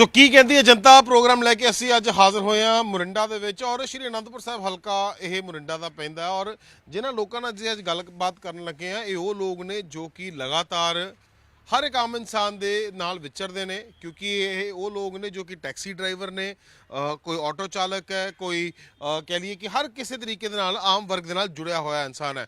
ਸੋ ਕੀ ਕਹਿੰਦੀ ਹੈ? ਜਨਤਾ ਪ੍ਰੋਗਰਾਮ ਲੈ ਕੇ ਅਸੀਂ ਅੱਜ ਹਾਜ਼ਰ ਹੋਏ ਹਾਂ ਮੁਰਿੰਡਾ ਦੇ ਵਿੱਚ ਔਰ ਸ਼੍ਰੀ ਅਨੰਦਪੁਰ ਸਾਹਿਬ ਹਲਕਾ ਇਹ ਮੁਰਿੰਡਾ ਦਾ ਪੈਂਦਾ ਔਰ ਜਿਨ੍ਹਾਂ ਲੋਕਾਂ ਨਾਲ ਅਸੀਂ ਅੱਜ ਗੱਲਬਾਤ ਕਰਨ ਲੱਗੇ ਆ ਇਹ ਉਹ ਲੋਕ ਨੇ ਜੋ ਕਿ ਲਗਾਤਾਰ ਹਰ ਇੱਕ ਆਮ ਇਨਸਾਨ ਦੇ ਨਾਲ ਵਿਚਰਦੇ ਨੇ ਕਿਉਂਕਿ ਇਹ ਉਹ ਲੋਕ ਨੇ ਜੋ ਕਿ ਟੈਕਸੀ ਡਰਾਈਵਰ ਨੇ ਕੋਈ ਆਟੋ ਚਾਲਕ ਹੈ, ਕੋਈ ਕਹਿ ਲਈਏ ਕਿ ਹਰ ਕਿਸੇ ਤਰੀਕੇ ਦੇ ਨਾਲ ਆਮ ਵਰਗ ਦੇ ਨਾਲ ਜੁੜਿਆ ਹੋਇਆ ਇਨਸਾਨ ਹੈ।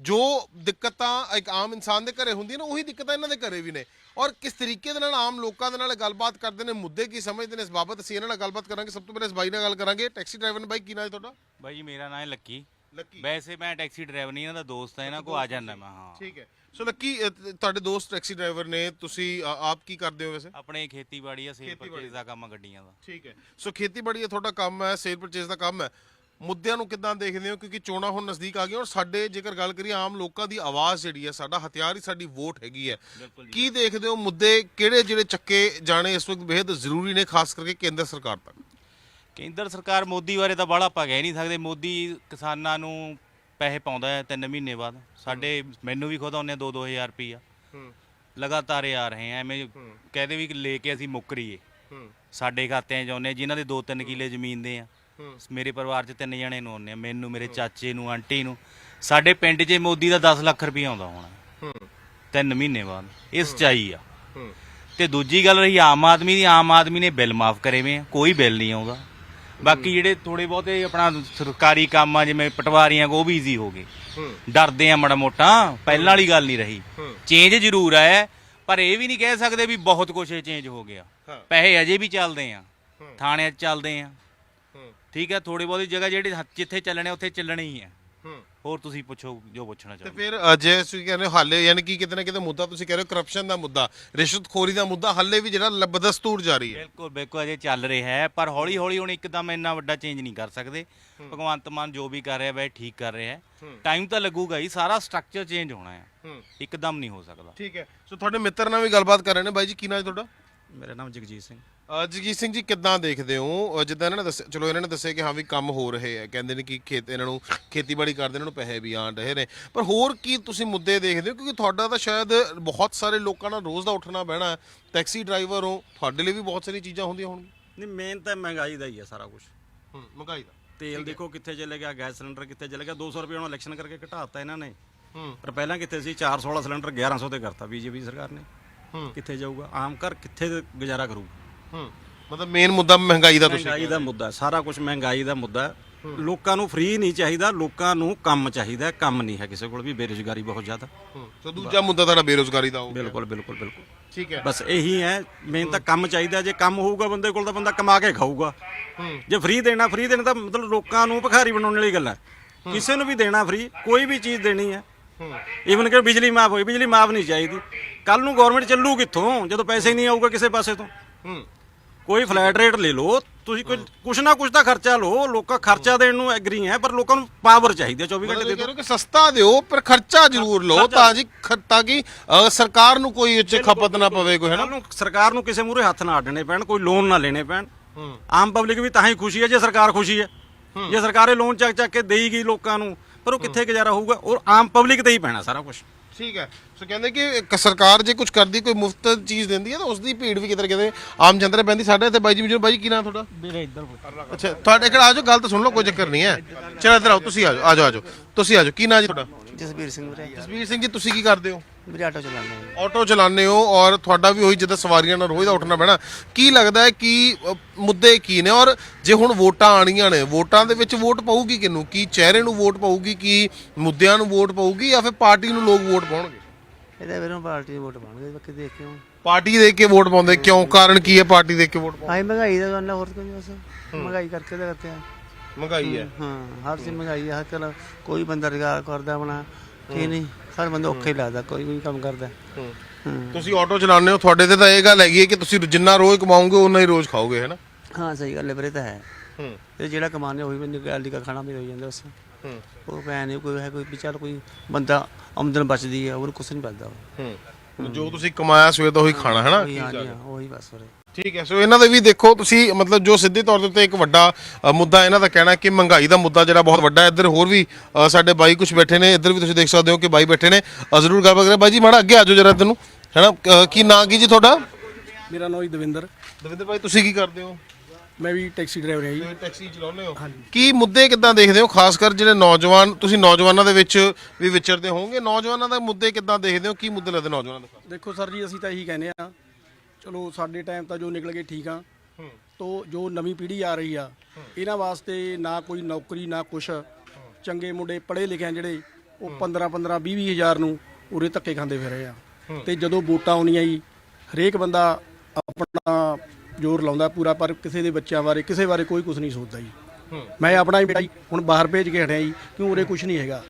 ਜੋ ਦਿੱਕਤਾਂ ਇੱਕ ਆਮ ਇਨਸਾਨ ਦੇ ਘਰੇ ਹੁੰਦੀਆਂ ਨੇ ਉਹੀ ਦਿੱਕਤਾਂ ਇਹਨਾਂ ਦੇ ਘਰੇ ਵੀ ਨੇ। ਔਰ ਕਿਸ ਤਰੀਕੇ ਦੇ ਨਾਲ ਆਮ ਲੋਕਾਂ ਦੇ ਨਾਲ ਗੱਲਬਾਤ ਕਰਦੇ ਨੇ ਮੁੱਦੇ ਕੀ ਸਮਝਦੇ ਨੇ ਇਸ ਬਾਬਤ ਅਸੀਂ ਇਹਨਾਂ ਨਾਲ ਗੱਲਬਾਤ ਕਰਾਂਗੇ। ਸਭ ਤੋਂ ਪਹਿਲਾਂ ਇਸ ਬਾਈ ਨਾਲ ਗੱਲ ਕਰਾਂਗੇ। ਟੈਕਸੀ ਡਰਾਈਵਰ ਨੇ ਬਾਈ ਕੀ ਨਾਮ ਹੈ ਤੁਹਾਡਾ? ਬਾਈ ਜੀ ਮੇਰਾ ਨਾਮ ਹੈ ਲੱਕੀ। ਲੱਕੀ। ਵੈਸੇ ਮੈਂ ਟੈਕਸੀ ਡਰਾਈਵਰ ਨਹੀਂ ਇਹਨਾਂ ਦਾ ਦੋਸਤ ਹੈ ਇਹਨਾਂ ਕੋ ਆ ਜਾਂਦਾ ਮੈਂ ਹਾਂ। ਠੀਕ ਹੈ। ਸੋ ਲੱਕੀ ਤੁਹਾਡੇ ਦੋਸਤ ਟੈਕਸੀ ਡਰਾਈਵਰ ਨੇ ਤੁਸੀਂ ਆਪ ਕੀ ਕਰਦੇ ਹੋ ਵੈਸੇ? ਆਪਣੇ ਖੇਤੀਬਾੜੀ ਆ ਸੇਲ। ਪਰਚੇਜ਼ ਦਾ ਕੰਮ ਆ ਗੱਡੀਆਂ ਦਾ। ਠੀਕ ਹੈ। ਸੋ ਖੇਤੀਬਾੜੀ ਦਾ ਤੁਹਾਡਾ ਕੰਮ ਹੈ ਸੇਲ ਪਰਚੇਸ ਦਾ ਕੰਮ ਹੈ। ਮੁੱਦਿਆਂ ਨੂੰ ਕਿੱਦਾਂ ਦੇਖਦੇ ਹੋ? ਕਿਉਂਕਿ ਚੋਣਾਂ ਹੁਣ ਨਜ਼ਦੀਕ ਆ ਗਈਆਂ ਔਰ ਸਾਡੇ ਜੇਕਰ ਗੱਲ ਕਰੀਏ ਆਮ ਲੋਕਾਂ ਦੀ ਆਵਾਜ਼ ਜਿਹੜੀ ਹੈ ਸਾਡਾ ਹਥਿਆਰ ਹੀ ਸਾਡੀ ਵੋਟ ਹੈਗੀ ਹੈ। ਕੀ ਦੇਖਦੇ ਹੋ ਮੁੱਦੇ ਕਿਹੜੇ ਜਿਹੜੇ ਚੱਕੇ ਜਾਣੇ ਇਸ ਵਕਤ ਬੇहद ਜ਼ਰੂਰੀ ਨੇ ਖਾਸ ਕਰਕੇ ਕੇਂਦਰ ਸਰਕਾਰ ਤੱਕ? ਕੇਂਦਰ ਸਰਕਾਰ ਮੋਦੀ ਬਾਰੇ ਤਾਂ ਬਾਹਲਾ ਆਪਾਂ ਕਹਿ ਨਹੀਂ ਸਕਦੇ। ਮੋਦੀ ਕਿਸਾਨਾਂ ਨੂੰ ਪੈਸੇ ਪਾਉਂਦਾ ਹੈ 3 ਮਹੀਨੇ ਬਾਅਦ। ਸਾਡੇ ਮੈਨੂੰ ਵੀ ਖੁਦ ਆਉਂਦੇ 2-2000 ਰੁਪਈਆ। ਲਗਾਤਾਰ ਆ ਰਹੇ ਆ ਐਵੇਂ ਕਹਦੇ ਵੀ ਲੈ ਕੇ ਅਸੀਂ ਮੁੱਕਰੀਏ ਸਾਡੇ ਖਾਤਿਆਂ 'ਚ ਆਉਂਦੇ ਜਿਨ੍ਹਾਂ ਦੇ 2-3 ਕਿੱਲੇ ਜ਼ਮੀਨ ਦੇ ਆ। ਮੇਰੇ ਪਰਿਵਾਰ 'ਚ ਤਿੰਨ ਜਣੇ ਨੂੰ ਆਉਂਦੇ ਆ ਮੈਨੂੰ ਮੇਰੇ ਚਾਚੇ ਨੂੰ ਆਂਟੀ ਨੂੰ। ਸਾਡੇ ਪਿੰਡ 'ਚ ਮੋਦੀ ਦਾ 10 ਲੱਖ ਰੁਪਈਆ ਆਉਂਦਾ ਹੋਣਾ। ਤਿੰਨ ਮਹੀਨੇ ਬਾਅਦ ਇਹ ਸੱਚਾਈ ਆ। ਤੇ ਦੂਜੀ ਗੱਲ ਰਹੀ ਆਮ ਆਦਮੀ ਦੀ ਆਮ ਆਦਮੀ ਨੇ ਬਿੱਲ ਮਾਫ ਕਰੇ ਵੇ ਕੋਈ ਬਿੱਲ ਨਹੀਂ ਆਉਂਦਾ ਬਾਕੀ ਜਿਹੜੇ ਥੋੜੇ ਬਹੁਤੇ ਆਪਣਾ ਸਰਕਾਰੀ ਕੰਮ ਆ ਜਿਵੇਂ ਪਟਵਾਰੀਆਂ ਕੋ ਉਹ ਵੀ ਈਜ਼ੀ ਹੋ ਗਏ। ਡਰਦੇ ਆ ਮੜਾ ਮੋਟਾ ਪਹਿਲਾਂ ਵਾਲੀ ਗੱਲ ਨਹੀਂ ਰਹੀ। ਚੇਂਜ ਜ਼ਰੂਰ ਆਇਆ ਪਰ ਇਹ ਵੀ ਨਹੀਂ ਕਹਿ ਸਕਦੇ ਵੀ ਬਹੁਤ ਕੁਝ ਚੇਂਜ ਹੋ ਗਿਆ। ਪੈਸੇ ਅਜੇ ਵੀ ਚੱਲਦੇ ਆ। ਥਾਣਿਆਂ 'ਚ ਚੱਲਦੇ ਆ। ਠੀਕ ਹੈ ਥੋੜੀ ਬਹੁਤੀ ਜਗ੍ਹਾ ਜਿਹੜੇ ਹੱਥ- ਜਿੱਥੇ ਚੱਲਣੇ ਉੱਥੇ ਚੱਲਣੇ ਹੀ ਆ ਹੂੰ। ਹੋਰ ਤੁਸੀਂ ਪੁੱਛੋ ਜੋ ਪੁੱਛਣਾ ਤੇ ਚਾਹੋ ਫਿਰ ਅ, ਜੇ ਤੁਸੀਂ ਕਹਿੰਦੇ ਹੋ ਹਾਲੇ ਯਾਨੀ ਕਿ ਕਿਤੇ ਨਾ ਕਿਤੇ ਮੁੱਦਾ ਤੁਸੀਂ ਕਹਿ ਰਹੇ ਹੋ ਕਰਪਸ਼ਨ ਦਾ ਮੁੱਦਾ ਰਿਸ਼ਵਤਖੋਰੀ ਦਾ ਮੁੱਦਾ ਹਾਲੇ ਵੀ ਜਿਹੜਾ ਲ- ਬਦਸਤੂਰ ਜਾਰੀ ਹੈ। ਬਿਲਕੁਲ ਬਿਲਕੁਲ ਅਜੇ ਚੱਲ ਰਿਹਾ ਹੈ ਪਰ ਹੌਲੀ ਹੌਲੀ ਹੁਣ ਇੱਕਦਮ ਇੰਨਾ ਵੱਡਾ ਚੇਂਜ ਨਹੀਂ ਕਰ ਸਕਦੇ। ਭਗਵੰਤ ਮਾਨ ਜੋ ਵੀ ਕਰ ਰਿਹਾ ਵੈ ਠੀਕ ਕਰ ਰਿਹਾ ਹੈ। ਹੂੰ। ਟਾਈਮ ਤਾਂ ਲੱਗੂਗਾ ਹੀ ਸਾਰਾ ਸਟਰਕਚਰ ਚੇਂਜ ਹੋਣਾ ਹੈ। ਹੂੰ। ਇੱਕਦਮ ਨਹੀਂ ਹੋ ਸਕਦਾ। ਠੀਕ ਹੈ। ਸੋ ਤੁਹਾਡੇ ਮਿੱਤਰ ਨਾਲ ਵੀ ਗੱਲਬਾਤ ਕਰ ਰਹੇ ਨੇ ਬਾਈ ਜੀ ਕੀ ਨਾਮ ਹੈ ਤੁਹਾਡਾ? ਮੇਰਾ ਨਾਮ ਜਗਜੀਤ ਸਿੰਘ। ਜਗਜੀਤ ਸਿੰਘ ਜੀ ਕਿੱਦਾਂ ਦੇਖਦੇ ਹੋ? ਜਿੱਦਾਂ ਇਹਨਾਂ ਨੇ ਦੱਸਿਆ ਚਲੋ ਇਹਨਾਂ ਨੇ ਦੱਸਿਆ ਕਿ ਹਾਂ ਵੀ ਕੰਮ ਹੋ ਰਹੇ ਆ। ਕਹਿੰਦੇ ਨੇ ਕਿ ਖੇਤ ਇਹਨਾਂ ਨੂੰ ਖੇਤੀਬਾੜੀ ਕਰਦੇ ਇਹਨਾਂ ਨੂੰ ਪੈਸੇ ਵੀ ਆਣ ਰਹੇ ਨੇ। ਪਰ ਹੋਰ ਕੀ ਤੁਸੀਂ ਮੁੱਦੇ ਦੇਖਦੇ ਹੋ? ਕਿਉਂਕਿ ਤੁਹਾਡਾ ਤਾਂ ਸ਼ਾਇਦ ਬਹੁਤ ਸਾਰੇ ਲੋਕਾਂ ਨਾਲ ਰੋਜ਼ ਦਾ ਉੱਠਣਾ ਬਹਿਣਾ। ਟੈਕਸੀ ਡਰਾਈਵਰ ਹੋ ਤੁਹਾਡੇ ਲਈ ਵੀ ਬਹੁਤ ਸਾਰੀ ਚੀਜ਼ਾਂ ਹੁੰਦੀਆਂ ਹੋਣਗੀਆਂ। ਨਹੀਂ ਮੇਨ ਤਾਂ ਮਹਿੰਗਾਈ ਦਾ ਹੀ ਹੈ ਸਾਰਾ ਕੁਝ ਹੂੰ ਮਹਿੰਗਾਈ ਦਾ। ਤੇਲ ਦੇਖੋ ਕਿੱਥੇ ਚਲੇ ਗਿਆ ਗੈਸ ਸਿਲੰਡਰ ਕਿੱਥੇ ਚਲੇ ਗਿਆ। 200 ਰੁਪਏ ਹੁਣ ਇਲੈਕਸ਼ਨ ਕਰਕੇ ਘਟਾਤਾ ਇਹਨਾਂ ਨੇ। ਹੂੰ। ਪਰ ਪਹਿਲਾਂ ਕਿੱਥੇ ਸੀ? 416 ਸਿਲੰਡਰ 1100 ਤੇ ਕਰਤਾ ਬੀਜੇਪੀ ਸਰਕਾਰ ਨੇ। ਹੂੰ। ਕਿੱਥੇ ਜਾਊਗਾ? ਆਮ ਘਰ ਕਿੱਥੇ ਗੁਜ਼ਾਰਾ ਕਰੂ ਹੂੰ। ਮਤਲਬ ਮੇਨ ਮੁੱਦਾ ਮਹਿੰਗਾਈ ਦਾ ਤੁਸੀਂ ਮਹਿੰਗਾਈ ਦਾ ਮੁੱਦਾ ਸਾਰਾ ਕੁਝ ਮਹਿੰਗਾਈ ਦਾ ਮੁੱਦਾ। ਲੋਕਾਂ ਨੂੰ ਫ੍ਰੀ ਨਹੀਂ ਚਾਹੀਦਾ ਲੋਕਾਂ ਨੂੰ ਕੰਮ ਚਾਹੀਦਾ ਕੰਮ ਨਹੀਂ ਹੈ ਕਿਸੇ ਕੋਲ ਵੀ ਬੇਰੁਜ਼ਗਾਰੀ ਬਹੁਤ ਜ਼ਿਆਦਾ। ਹੂੰ। ਸੋ ਦੂਜਾ ਮੁੱਦਾ ਤੁਹਾਡਾ ਬੇਰੋਜ਼ਗਾਰੀ ਦਾ ਹੋ ਗਿਆ। ਬਿਲਕੁਲ ਬਿਲਕੁਲ ਬਿਲਕੁਲ। ਠੀਕ ਹੈ। ਬਸ ਇਹੀ ਹੈ ਮੇਨ ਤਾਂ ਕੰਮ ਚਾਹੀਦਾ ਜੇ ਕੰਮ ਹੋਊਗਾ ਬੰਦੇ ਕੋਲ ਤਾਂ ਬੰਦਾ ਕਮਾ ਕੇ ਖਾਊਗਾ। ਜੇ ਫ੍ਰੀ ਦੇਣਾ ਫ੍ਰੀ ਦੇਣਾ ਤਾਂ ਮਤਲਬ ਲੋਕਾਂ ਨੂੰ ਭਿਖਾਰੀ ਬਣਾਉਣ ਵਾਲੀ ਗੱਲ ਹੈ। ਕਿਸੇ ਨੂੰ ਵੀ ਦੇਣਾ ਫ੍ਰੀ ਕੋਈ ਵੀ ਚੀਜ਼ ਦੇਣੀ ਹੈ। ਈਵਨ ਕਿ ਬਿਜਲੀ ਮਾਫ ਹੋਈ ਬਿਜਲੀ ਮਾਫ ਨਹੀਂ ਚਾਹੀਦੀ। ਕੱਲ ਨੂੰ ਗਵਰਨਮੈਂਟ ਚੱਲੂ ਕਿੱਥੋਂ? ਜਦੋਂ ਪੈਸੇ ਨਹੀਂ ਆਊਗਾ ਕਿਸੇ ਪਾਸੇ ਤੋਂ। ਹੂੰ। ਕੋਈ ਫਲੈਟ ਰੇਟ ਲੈ ਲਓ ਤੁਸੀਂ ਕੋਈ ਕੁਛ ਨਾ ਕੁਛ ਤਾਂ ਖਰਚਾ ਲਓ ਲੋਕਾਂ ਖਰਚਾ ਦੇਣ ਨੂੰ ਐਗਰੀ ਹੈ ਪਰ ਲੋਕਾਂ ਨੂੰ ਪਾਵਰ ਚਾਹੀਦੀ ਹੈ 24 ਘੰਟੇ ਦੇ ਇਹ ਹੋ ਕਿ ਸਸਤਾ ਦਿਓ ਪਰ ਖਰਚਾ ਜ਼ਰੂਰ ਲਓ ਤਾਂ ਜੀ ਖ- ਤਾਂ ਕਿ ਅ, ਸਰਕਾਰ ਨੂੰ ਕੋਈ ਉੱਚ ਖਪਤ ਨਾ ਪਵੇ ਕੋਈ ਹੈ ਨਾ? ਨੂੰ ਸਰਕਾਰ ਨੂੰ ਕਿਸੇ ਮੂਰੇ ਹੱਥ ਨਾ ਅੱਡਣੇ ਪੈਣ ਕੋਈ ਲੋਨ ਨਾ ਲੈਣੇ ਪੈਣ। ਆਮ ਪਬਲਿਕ ਵੀ ਤਾਂ ਹੀ ਖੁਸ਼ੀ ਹੈ ਜੇ ਸਰਕਾਰ ਖੁਸ਼ੀ ਹੈ। ਜੇ ਸਰਕਾਰੇ ਲੋਨ ਚੱਕ ਚੱਕ ਕੇ ਦੇਈ ਗਈ ਲੋਕਾਂ ਨੂੰ ਪਰ ਉਹ ਕਿੱਥੇ ਗੁਜ਼ਾਰਾ ਹੋਊਗਾ? ਔਰ ਆਮ ਪਬਲਿਕ ਤੇ ਹੀ ਪੈਣਾ ਸਾਰਾ ਕੁਝ ਠੀਕ ਹੈ। ਸੋ ਕਹਿੰਦੇ ਕਿ ਇੱਕ ਸਰਕਾਰ ਜੇ ਕੁਝ ਕਰਦੀ ਕੋਈ ਮੁਫਤ ਚੀਜ਼ ਦਿੰਦੀ ਹੈ ਤਾਂ ਉਸ ਦੀ ਭੀੜ ਵੀ ਕਿਤੇ ਨਾ ਕਿਤੇ ਆਮ ਜਨਤਾ ਪੈਂਦੀ। ਸਾਡੇ ਇੱਥੇ ਬਾਈ ਜੀ ਬਾਈ ਜੀ ਕੀ ਨਾਮ ਤੁਹਾਡਾ? ਵੀਰੇ ਇੱਧਰ ਅੱਛਾ ਤੁਹਾਡੇ ਕੋਲ ਆਜੋ ਗੱਲ ਤਾਂ ਸੁਣ ਲਓ ਕੋਈ ਚੱਕਰ ਨਹੀਂ ਹੈ। ਚਲੋ ਇੱਧਰ ਆਓ ਤੁਸੀਂ ਆਜੋ ਆਜੋ ਆਜੋ ਤੁਸੀਂ ਆਜੋ ਕੀ ਨਾਮ ਜੀ ਤੁਹਾਡਾ? ਜਸਵੀਰ ਸਿੰਘ ਵੀਰੇ। ਜਸਵੀਰ ਸਿੰਘ ਜੀ ਤੁਸੀਂ ਕੀ ਕਰਦੇ ਹੋ? ਵੀਰੇ ਆਟੋ ਚਲਾਉਂਦਾ ਜੀ ਆਟੋ ਚਲਾਉਂਦੇ ਹੋ ਔਰ ਤੁਹਾਡਾ ਵੀ ਉਹੀ ਜਿੱਦਾਂ ਸਵਾਰੀਆਂ ਨਾਲ ਰੋਜ਼ ਦਾ ਉੱਠਣਾ ਪੈਣਾ ਕੀ ਲੱਗਦਾ ਹੈ ਕਿ ਅ, ਮੁੱਦੇ ਕੀ ਨੇ? ਔਰ ਜੇ ਹੁਣ ਵੋਟਾਂ ਆਣੀਆਂ ਨੇ ਵੋਟਾਂ ਦੇ ਵਿੱਚ ਵੋਟ ਪਾਊਗੀ ਕਿਹਨੂੰ? ਕੀ ਚਿਹਰੇ ਨੂੰ ਵੋਟ ਪਾਊਗੀ ਕੀ ਮੁੱਦਿਆਂ ਨੂੰ ਵੋਟ ਪਾਊਗੀ ਜਾਂ ਫਿਰ ਪਾਰਟੀ ਨੂੰ ਲੋਕ ਵੋਟ ਪਾਉਣਗੇ? ਇਹਦਾ ਵੀਰੇ ਪਾਰਟੀ ਦੀ ਵੋਟ ਪਾਣਗੇ ਬਾਕੀ ਦੇਖ ਕੇ ਪਾਰਟੀ ਦੇਖ ਕੇ ਵੋਟ ਪਾਉਂਦੇ ਕਿਉਂ? ਕਾਰਨ ਕੀ ਹੈ ਪਾਰਟੀ ਦੇਖ ਕੇ ਵੋਟ ਪਾਉਣ ਆਈ ਮਹਿੰਗਾਈ ਦਾ ਗੱਲ ਹੈ, ਹੋਰ ਕੁਝ ਬਸ। ਮਹਿੰਗਾਈ ਕਰਕੇ ਤਾਂ ਕਰਤੇ ਆ। ਮਹਿੰਗਾਈ ਹੈ। ਹਾਂ ਹਰ ਚੀਜ਼ ਮਹਿੰਗਾਈ ਹੈ ਹਰ ਚਲ ਕੋਈ ਬੰਦਾ ਰੁਜ਼ਗਾਰ ਕਰਦਾ ਆਪਣਾ ਕੀ ਨਹੀਂ? ਹਰ ਬੰਦਾ ਔਖਾ ਹੀ ਲੱਗਦਾ ਕੋਈ ਵੀ ਕੰਮ ਕਰਦਾ। ਹੂੰ। ਹੂੰ। ਤੁਸੀਂ ਆਟੋ ਚਲਾਉਂਦੇ ਹੋ ਤੁਹਾਡੇ ਤੇ ਤਾਂ ਇਹ ਗੱਲ ਹੈਗੀ ਹੈ ਕਿ ਤੁਸੀਂ ਜਿੰਨਾ ਰੋਜ਼ ਕਮਾਓਗੇ ਉਨਾ ਹੀ ਰੋਜ਼ ਖਾਓਗੇ ਹੈ ਨਾ? ਹਾਂ ਸਹੀ ਗੱਲ ਹੈ ਵੀਰੇ ਤਾਂ ਹੈ। ਹੂੰ। ਇਹ ਜਿਹੜਾ ਕਮਾਉਂਦੇ ਉਹੀ ਬੰਦੇ ਗੱਲ ਦਾ ਖਾਣਾ ਵੀ ਹੋ ਜਾਂਦਾ ਹੂੰ। ਉਹ ਪੈ ਨਹੀਂ ਕੋਈ ਹੈ ਕੋਈ ਵਿਚਾਰ ਕੋਈ ਬੰਦਾ ਆਮਦਨ ਬਚਦੀ ਹੈ ਉਹਨੂੰ ਕੁਛ ਨਹੀਂ ਬਚਦਾ। ਹੂੰ। ਜੋ ਤੁਸੀਂ ਕਮਾਇਆ ਸਵੇਰ ਦਾ ਉਹੀ ਖਾਣਾ ਹੈ ਨਾ? ਉਹੀ ਹਾਂ ਜੀ ਹਾਂ, ਉਹੀ ਬਸ ਵੀਰੇ। ਠੀਕ ਹੈ ਸੋ ਇਹਨਾਂ ਦੇ ਵੀ ਦੇਖੋ ਤੁਸੀਂ ਮਤਲਬ ਜੋ ਸਿੱਧੇ ਤੌਰ ਦੇ ਉੱਤੇ ਇੱਕ ਵੱਡਾ ਅ, ਮੁੱਦਾ ਇਹਨਾਂ ਦਾ ਕਹਿਣਾ ਕਿ ਮਹਿੰਗਾਈ ਦਾ ਮੁੱਦਾ ਜਿਹੜਾ ਬਹੁਤ ਵੱਡਾ ਹੈ। ਇੱਧਰ ਹੋਰ ਵੀ ਅ, ਸਾਡੇ ਬਾਈ ਕੁਝ ਬੈਠੇ ਨੇ ਇੱਧਰ ਵੀ ਤੁਸੀਂ ਦੇਖ ਸਕਦੇ ਹੋ ਕਿ ਬਾਈ ਬੈਠੇ ਨੇ। ਅ, ਜ਼ਰੂਰ ਗੱਲਬਾਤ ਕਰੇ ਬਾਈ ਜੀ ਮਾੜਾ ਅੱਗੇ ਆ ਜਾਓ ਜਰਾ ਇੱਧਰ ਨੂੰ। ਹੈਨਾ ਅ, ਕੀ ਨਾਂ ਕੀ ਜੀ ਤੁਹਾਡਾ? ਮੇਰਾ ਨਾਮ ਜੀ ਦਵਿੰਦਰ। ਦਵਿੰਦਰ ਭਾਈ ਤੁਸੀਂ ਕੀ ਕਰਦੇ ਹੋ? ਮੈਂ ਵੀ ਟੈਕਸੀ ਡਰਾਈਵਰ ਹਾਂ ਜੀ। ਟੈਕਸੀ ਚਲਾਉਂਦੇ ਹੋ? ਕੀ ਮੁੱਦੇ ਕਿੱਦਾਂ ਦੇਖਦੇ ਹੋ? ਖਾਸ ਕਰ ਜਿਹੜੇ ਨੌਜਵਾਨ ਤੁਸੀਂ ਨੌਜਵਾਨਾਂ ਦੇ ਵਿੱਚ ਵੀ ਵਿਚਰਦੇ ਹੋਵੋਗੇ। ਨੌਜਵਾਨਾਂ ਦੇ ਮੁੱਦੇ ਕਿੱਦਾਂ ਦੇਖਦੇ ਹੋ? ਕੀ ਮੁੱਦੇ ਲੱਗਦੇ ਨੌਜਵਾਨਾਂ ਦੇ? ਦੇਖੋ ਸਰ ਜੀ ਅਸੀਂ ਤਾਂ ਇਹੀ ਕਹਿੰਦੇ ਆ ਚਲੋ ਸਾਡੇ ਟਾਈਮ ਤਾਂ ਜੋ ਨਿਕਲ ਗਏ ਠੀਕ ਆ। ਤੋ ਜੋ ਨਵੀਂ ਪੀੜ੍ਹੀ ਆ ਰਹੀ ਆ ਇਹਨਾਂ ਵਾਸਤੇ ਨਾ ਕੋਈ ਨੌਕਰੀ ਨਾ ਕੁਛ। ਚੰਗੇ ਮੁੰਡੇ ਪੜ੍ਹੇ ਲਿਖੇ ਜਿਹੜੇ ਉਹ 15 15 20 20 ਹਜ਼ਾਰ ਨੂੰ ਉਰੇ ਧੱਕੇ ਖਾਂਦੇ ਫਿਰ ਰਹੇ ਆ। ਤੇ ਜਦੋਂ ਵੋਟਾਂ ਆਉਣੀਆਂ ਜੀ ਹਰੇਕ ਬੰਦਾ ਆਪਣਾ ਜ਼ੋਰ ਲਾਉਂਦਾ ਪੂਰਾ ਪਰ ਕਿਸੇ ਦੇ ਬੱਚਿਆਂ ਬਾਰੇ ਕਿਸੇ ਬਾਰੇ ਕੋਈ ਕੁਝ ਨਹੀਂ ਸੋਚਦਾ ਜੀ। ਮੈਂ ਆਪਣਾ ਹੀ ਬੇਟਾ ਜੀ ਹੁਣ ਬਾਹਰ ਭੇਜ ਕੇ ਹਟਿਆ ਜੀ ਕਿਉਂ ਉਰੇ ਕੁਝ ਨਹੀਂ ਹੈਗਾ।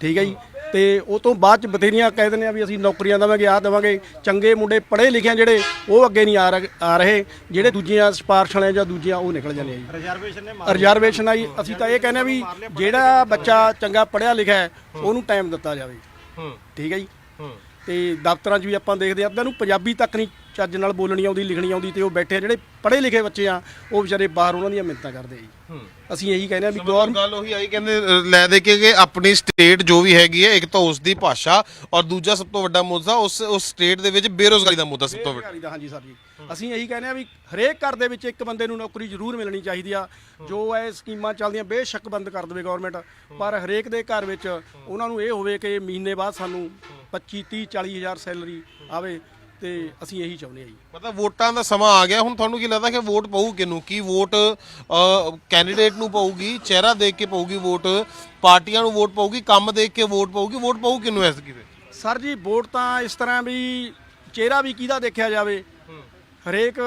ਠੀਕ ਹੈ ਜੀ? ਤੇ ਉਹ ਤੋਂ ਬਾਅਦ ਚ ਬਥੇਰੀਆਂ ਕਹਿ ਦਿੰਦੇ ਆ ਵੀ ਅਸੀਂ ਨੌਕਰੀਆਂ ਦੇਵਾਂਗੇ ਆਹ ਦੇਵਾਂਗੇ। ਚੰਗੇ ਮੁੰਡੇ ਪੜ੍ਹੇ ਲਿਖੇ ਆ ਜਿਹੜੇ ਉਹ ਅੱਗੇ ਨਹੀਂ ਆ ਰ- ਆ ਰਹੇ। ਜਿਹੜੇ ਦੂਜੀਆਂ ਸਿਫਾਰਸ਼ ਵਾਲੇ ਜਾਂ ਦੂਜੀਆਂ ਉਹ ਨਿਕਲ ਜਾਂਦੇ ਆ ਜੀ। ਰਿਜ਼ਰਵੇਸ਼ਨ ਨੇ ਰਿਜ਼ਰਵੇਸ਼ਨ ਆਈ ਅਸੀਂ ਤਾਂ ਇਹ ਕਹਿੰਦੇ ਆ ਵੀ ਜਿਹੜਾ ਬੱਚਾ ਚੰਗਾ ਪੜ੍ਹਿਆ ਲਿਖਿਆ ਹੈ ਉਹਨੂੰ ਟਾਈਮ ਦਿੱਤਾ ਜਾਵੇ। ਹੂੰ। ਠੀਕ ਹੈ ਜੀ? ਹੂੰ। ਤੇ ਦਫ਼ਤਰਾਂ 'ਚ ਵੀ ਆਪਾਂ ਦੇਖਦੇ ਆ ਅੱਧਿਆਂ ਨੂੰ ਪੰਜਾਬੀ ਤੱਕ ਨਹੀਂ ਚੱਜ ਨਾਲ ਬੋਲਣੀ ਆਉਂਦੀ ਲਿਖਣੀ ਆਉਂਦੀ ਤੇ ਉਹ ਬੈਠੇ ਆ ਜਿਹੜੇ ਪੜ੍ਹੇ ਲਿਖੇ ਬੱਚੇ ਆ ਉਹ ਵਿਚਾਰੇ ਬਾਹਰ ਉਹਨਾਂ ਦੀਆਂ ਮਿੰਤਾਂ ਕਰਦੇ ਆ ਜੀ। ਅਸੀਂ ਇਹੀ ਕਹਿੰਦੇ ਆ ਵੀ ਗੌਰ ਗੱਲ ਉਹੀ ਆਈ ਕਹਿੰਦੇ ਲੈ ਦੇ ਕੇ ਕਿ ਆਪਣੀ ਸਟੇਟ ਜੋ ਵੀ ਹੈਗੀ ਹੈ ਇੱਕ ਤਾਂ ਉਸ ਦੀ ਭਾਸ਼ਾ ਔਰ ਦੂਜਾ ਸਭ ਤੋਂ ਵੱਡਾ ਮੁੱਦਾ ਉਸ ਉਸ ਸਟੇਟ ਦੇ ਵਿੱਚ ਬੇਰੋਜ਼ਗਾਰੀ ਦਾ ਮੁੱਦਾ ਸਭ ਤੋਂ ਵੱਡਾ। ਬੇਰੁਜ਼ਗਾਰੀ ਦਾ ਹਾਂਜੀ ਸਰ ਜੀ। ਅਸੀਂ ਇਹੀ ਕਹਿੰਦੇ ਆ ਵੀ ਹਰੇਕ ਘਰ ਦੇ ਵਿੱਚ ਇੱਕ ਬੰਦੇ ਨੂੰ ਨੌਕਰੀ ਜ਼ਰੂਰ ਮਿਲਣੀ ਚਾਹੀਦੀ ਆ। ਜੋ ਇਹ ਸਕੀਮਾਂ ਚੱਲਦੀਆਂ ਬੇਸ਼ੱਕ ਬੰਦ ਕਰ ਦੇਵੇ ਗਵਰਨਮੈਂਟ ਪਰ ਹਰੇਕ ਦੇ ਘਰ ਵਿੱਚ ਉਹਨਾਂ ਨੂੰ ਇਹ ਹੋਵੇ ਕਿ ਮਹੀਨੇ ਬਾਅਦ ਸਾਨੂੰ 25 30 40 ਹਜ਼ਾਰ ਸੈਲਰੀ ਆਵੇ। ਤੇ ਅਸੀਂ ਇਹੀ ਚਾਹੁੰਦੇ ਆ ਜੀ। ਮਤਲਬ ਵੋਟਾਂ ਦਾ ਸਮਾਂ ਆ ਗਿਆ ਹੁਣ ਤੁਹਾਨੂੰ ਕੀ ਲੱਗਦਾ ਕਿ ਵੋਟ ਪਊ ਕਿਹਨੂੰ? ਕੀ ਵੋਟ ਕੈਂਡੀਡੇਟ ਨੂੰ ਪਊਗੀ? ਚਿਹਰਾ ਦੇਖ ਕੇ ਪਊਗੀ ਵੋਟ? ਪਾਰਟੀਆਂ ਨੂੰ ਵੋਟ ਪਊਗੀ? ਕੰਮ ਦੇਖ ਕੇ ਵੋਟ ਪਊਗੀ? ਵੋਟ ਪਊ ਕਿਹਨੂੰ ਐਸ ਕੀ ਸਰ ਜੀ ਵੋਟ ਤਾਂ ਇਸ ਤਰ੍ਹਾਂ ਵੀ ਚਿਹਰਾ ਵੀ ਕਿਹਦਾ ਦੇਖਿਆ ਜਾਵੇ? ਹਰੇਕ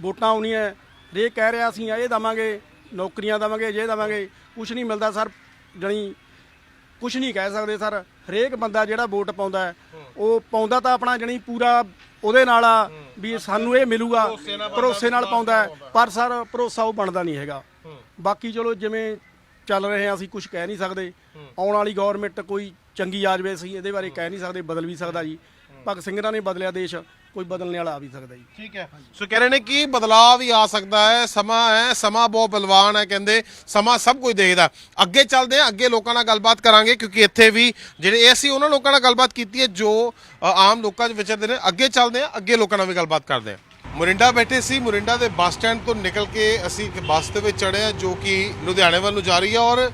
ਵੋਟਾਂ ਆਉਣੀਆਂ ਹਰੇਕ ਕਹਿ ਰਿਹਾ ਅਸੀਂ ਇਹ ਦਵਾਂਗੇ ਨੌਕਰੀਆਂ ਦਵਾਂਗੇ ਜੇ ਦਵਾਂਗੇ ਕੁਝ ਨਹੀਂ ਮਿਲਦਾ ਸਰ ਜਣੀ ਕੁਝ ਨਹੀਂ ਕਹਿ ਸਕਦੇ ਸਰ। ਹਰੇਕ ਬੰਦਾ ਜਿਹੜਾ ਵੋਟ ਪਾਉਂਦਾ ਹੈ ਉਹ ਪਾਉਂਦਾ ਤਾਂ ਆਪਣਾ ਜਣੀ ਪੂਰਾ ਉਹਦੇ ਨਾਲ ਆ ਵੀ ਸਾਨੂੰ ਇਹ ਮਿਲੂਗਾ ਭਰੋਸੇ ਨਾਲ ਪਾਉਂਦਾ। ਪਰ ਸਰ ਭਰੋਸਾ ਉਹ ਬਣਦਾ ਨਹੀਂ ਹੈਗਾ। ਬਾਕੀ ਚਲੋ ਜਿਵੇਂ ਚੱਲ ਰਹੇ ਆ ਅਸੀਂ ਕੁਝ ਕਹਿ ਨਹੀਂ ਸਕਦੇ। ਆਉਣ ਵਾਲੀ ਗਵਰਨਮੈਂਟ ਕੋਈ ਚੰਗੀ ਆ ਜਾਵੇ ਅਸੀਂ ਇਹਦੇ ਬਾਰੇ ਕਹਿ ਨਹੀਂ ਸਕਦੇ ਬਦਲ ਵੀ ਸਕਦਾ ਜੀ। ਭਗਤ ਸਿੰਘਾਂ ਨੇ ਬਦਲਿਆ ਦੇਸ਼। ਕੋਈ ਬਦਲਣੇ ਵਾਲਾ ਆ ਵੀ ਸਕਦਾ ਜੀ। ਠੀਕ ਹੈ। ਸੋ ਕਹਿ ਰਹੇ ਨੇ ਕਿ ਬਦਲਾਅ ਵੀ ਆ ਸਕਦਾ ਹੈ ਸਮਾਂ ਹੈ ਸਮਾਂ ਬਹੁਤ ਬਲਵਾਨ ਹੈ ਕਹਿੰਦੇ ਸਮਾਂ ਸਭ ਕੁਝ ਦੇਖਦਾ ਅੱਗੇ ਚੱਲਦੇ ਹਾਂ ਅੱਗੇ ਲੋਕਾਂ ਨਾਲ ਗੱਲਬਾਤ ਕਰਾਂਗੇ ਕਿਉਂਕਿ ਇੱਥੇ ਵੀ ਜਿਹੜੇ ਅਸੀਂ ਉਹਨਾਂ ਲੋਕਾਂ ਨਾਲ ਗੱਲਬਾਤ ਕੀਤੀ ਹੈ ਜੋ ਅ, ਆਮ ਲੋਕਾਂ 'ਚ ਵਿਚਰਦੇ ਨੇ। ਅੱਗੇ ਚੱਲਦੇ ਹਾਂ ਅੱਗੇ ਲੋਕਾਂ ਨਾਲ ਵੀ ਗੱਲਬਾਤ ਕਰਦੇ ਹਾਂ। ਮੁਰਿੰਡਾ ਬੈਠੇ ਸੀ ਮੁਰਿੰਡਾ ਦੇ ਬੱਸ ਸਟੈਂਡ ਤੋਂ ਨਿਕਲ ਕੇ ਅਸੀਂ ਇੱਕ ਬੱਸ ਦੇ ਵਿੱਚ ਚੜ੍ਹੇ ਹਾਂ ਜੋ ਕਿ ਲੁਧਿਆਣੇ ਵੱਲ ਨੂੰ ਜਾ ਰਹੀ ਹੈ ਔਰ